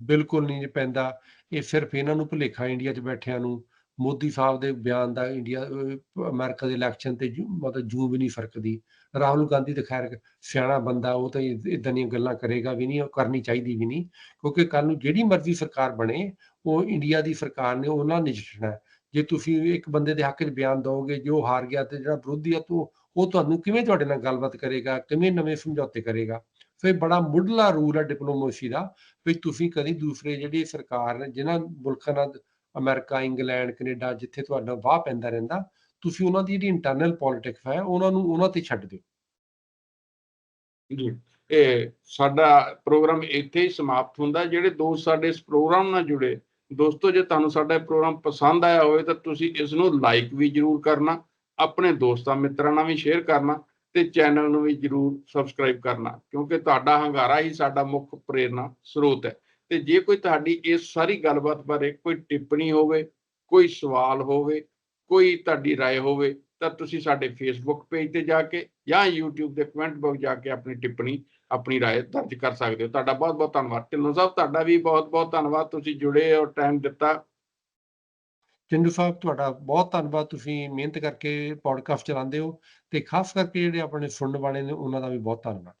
ਬਿਲਕੁਲ ਨਹੀਂ ਜੀ ਪੈਂਦਾ, ਇਹ ਸਿਰਫ ਇਹਨਾਂ ਨੂੰ ਭੁਲੇਖਾ ਇੰਡੀਆ 'ਚ ਬੈਠਿਆਂ ਨੂੰ ਮੋਦੀ ਸਾਹਿਬ ਦੇ ਬਿਆਨ ਦਾ ਇੰਡੀਆ ਅਹ, ਅਮਰੀਕਾ ਦੇ ਇਲੈਕਸ਼ਨ ਤੇ ਮਤਲਬ ਜੂ ਵੀ ਨਹੀਂ ਫਰਕਦੀ। ਰਾਹੁਲ ਗਾਂਧੀ ਤਾਂ ਖੈਰ ਸਿਆਣਾ ਬੰਦਾ ਉਹ ਤਾਂ ਇਦਾਂ ਦੀਆਂ ਗੱਲਾਂ ਕਰੇਗਾ ਵੀ ਨਹੀਂ ਉਹ ਕਰਨੀ ਚਾਹੀਦੀ ਵੀ ਨਹੀਂ ਕਿਉਂਕਿ ਕੱਲ ਨੂੰ ਜਿਹੜੀ ਮਰਜ਼ੀ ਸਰਕਾਰ ਬਣੇ ਉਹ ਇੰਡੀਆ ਦੀ ਸਰਕਾਰ ਨੇ ਉਹਨਾਂ ਨਜਿੱਠਣਾ ਜੇ ਤੁਸੀਂ ਇੱਕ ਬੰਦੇ ਦੇ ਹੱਕ 'ਚ ਬਿਆਨ ਦਿਓਗੇ ਜੋ ਹਾਰ ਗਿਆ ਤੇ ਜਿਹੜਾ ਵਿਰੋਧੀ ਆ ਤੂੰ ਉਹ ਤੁਹਾਨੂੰ ਕਿਵੇਂ ਤੁਹਾਡੇ ਨਾਲ ਗੱਲਬਾਤ ਕਰੇਗਾ ਕਿਵੇਂ ਨਵੇਂ ਸਮਝੌਤੇ ਕਰੇਗਾ? ਸੋ ਇਹ ਬੜਾ ਮੁੱਢਲਾ ਰੂਲ ਹੈ ਡਿਪਲੋਮੇਸੀ ਦਾ ਵੀ ਤੁਸੀਂ ਕਦੀ ਦੂਸਰੇ ਜਿਹੜੇ ਸਰਕਾਰ ਨੇ ਜਿਨ੍ਹਾਂ ਮੁਲਕਾਂ ਨਾਲ ਅਮਰੀਕਾ, ਇੰਗਲੈਂਡ, ਕੈਨੇਡਾ ਜਿੱਥੇ ਤੁਹਾਡਾ ਵਾਹ ਪੈਂਦਾ ਰਹਿੰਦਾ, ਤੁਸੀਂ ਉਹਨਾਂ ਦੀ ਜਿਹੜੀ ਇੰਟਰਨਲ ਪੋਲਿਟਿਕਸ ਹੈ, ਉਹਨਾਂ ਨੂੰ ਉਹਨਾਂ ਤੇ ਛੱਡ ਦਿਓ। ਜੀ। ਇਹ ਸਾਡਾ ਪ੍ਰੋਗਰਾਮ ਇੱਥੇ ਹੀ ਸਮਾਪਤ ਹੁੰਦਾ, ਜਿਹੜੇ ਦੋਸਤ ਸਾਡੇ ਇਸ ਪ੍ਰੋਗਰਾਮ ਨਾਲ ਜੁੜੇ, ਦੋਸਤੋ, ਜੇ ਤੁਹਾਨੂੰ ਸਾਡਾ ਇਹ ਪ੍ਰੋਗਰਾਮ ਪਸੰਦ ਆਇਆ ਹੋਵੇ, ਤਾਂ ਤੁਸੀਂ ਇਸ ਨੂੰ ਲਾਈਕ ਵੀ ਜਰੂਰ ਕਰਨਾ, ਆਪਣੇ ਦੋਸਤਾਂ, ਮਿੱਤਰਾਂ ਨਾਲ ਵੀ ਸ਼ੇਅਰ ਕਰਨਾ ਤੇ ਚੈਨਲ ਨੂੰ ਵੀ ਜਰੂਰ ਸਬਸਕ੍ਰਾਈਬ ਕਰਨਾ, ਕਿਉਂਕਿ ਤੁਹਾਡਾ ਹੰਗਾਰਾ ਹੀ ਸਾਡਾ ਮੁੱਖ ਪ੍ਰੇਰਨਾ ਸਰੋਤ ਹੈ। ਤੇ ਜੇ ਕੋਈ ਤੁਹਾਡੀ ਇਸ ਸਾਰੀ ਗੱਲਬਾਤ ਬਾਰੇ ਕੋਈ ਟਿੱਪਣੀ ਹੋਵੇ ਕੋਈ ਸਵਾਲ ਹੋਵੇ ਕੋਈ ਤੁਹਾਡੀ رائے ਹੋਵੇ ਤਾਂ ਤੁਸੀਂ ਸਾਡੇ ਫੇਸਬੁੱਕ ਪੇਜ ਤੇ ਜਾ ਕੇ ਜਾਂ YouTube ਦੇ ਕਮੈਂਟ ਬਾਕਸ ਜਾ ਕੇ ਆਪਣੀ ਟਿੱਪਣੀ ਆਪਣੀ رائے ਦਰਜ ਕਰ ਸਕਦੇ ਹੋ ਤੁਹਾਡਾ ਬਹੁਤ ਬਹੁਤ ਧੰਨਵਾਦ ਢਿੱਲੋਂ ਸਾਹਿਬ ਤੁਹਾਡਾ ਵੀ ਬਹੁਤ ਬਹੁਤ ਧੰਨਵਾਦ ਤੁਸੀਂ ਜੁੜੇ ਔਰ ਟਾਈਮ ਦਿੱਤਾ ਚੰਦੂ ਸਾਹਿਬ ਤੁਹਾਡਾ ਬਹੁਤ ਧੰਨਵਾਦ ਤੁਸੀਂ ਮਿਹਨਤ ਕਰਕੇ ਪੋਡਕਾਸਟ ਚਲਾਉਂਦੇ ਹੋ ਤੇ ਖਾਸ ਕਰਕੇ ਜਿਹੜੇ ਆਪਣੇ ਸੁਣਨ ਵਾਲੇ ਨੇ ਉਹਨਾਂ ਦਾ ਵੀ ਬਹੁਤ ਧੰਨਵਾਦ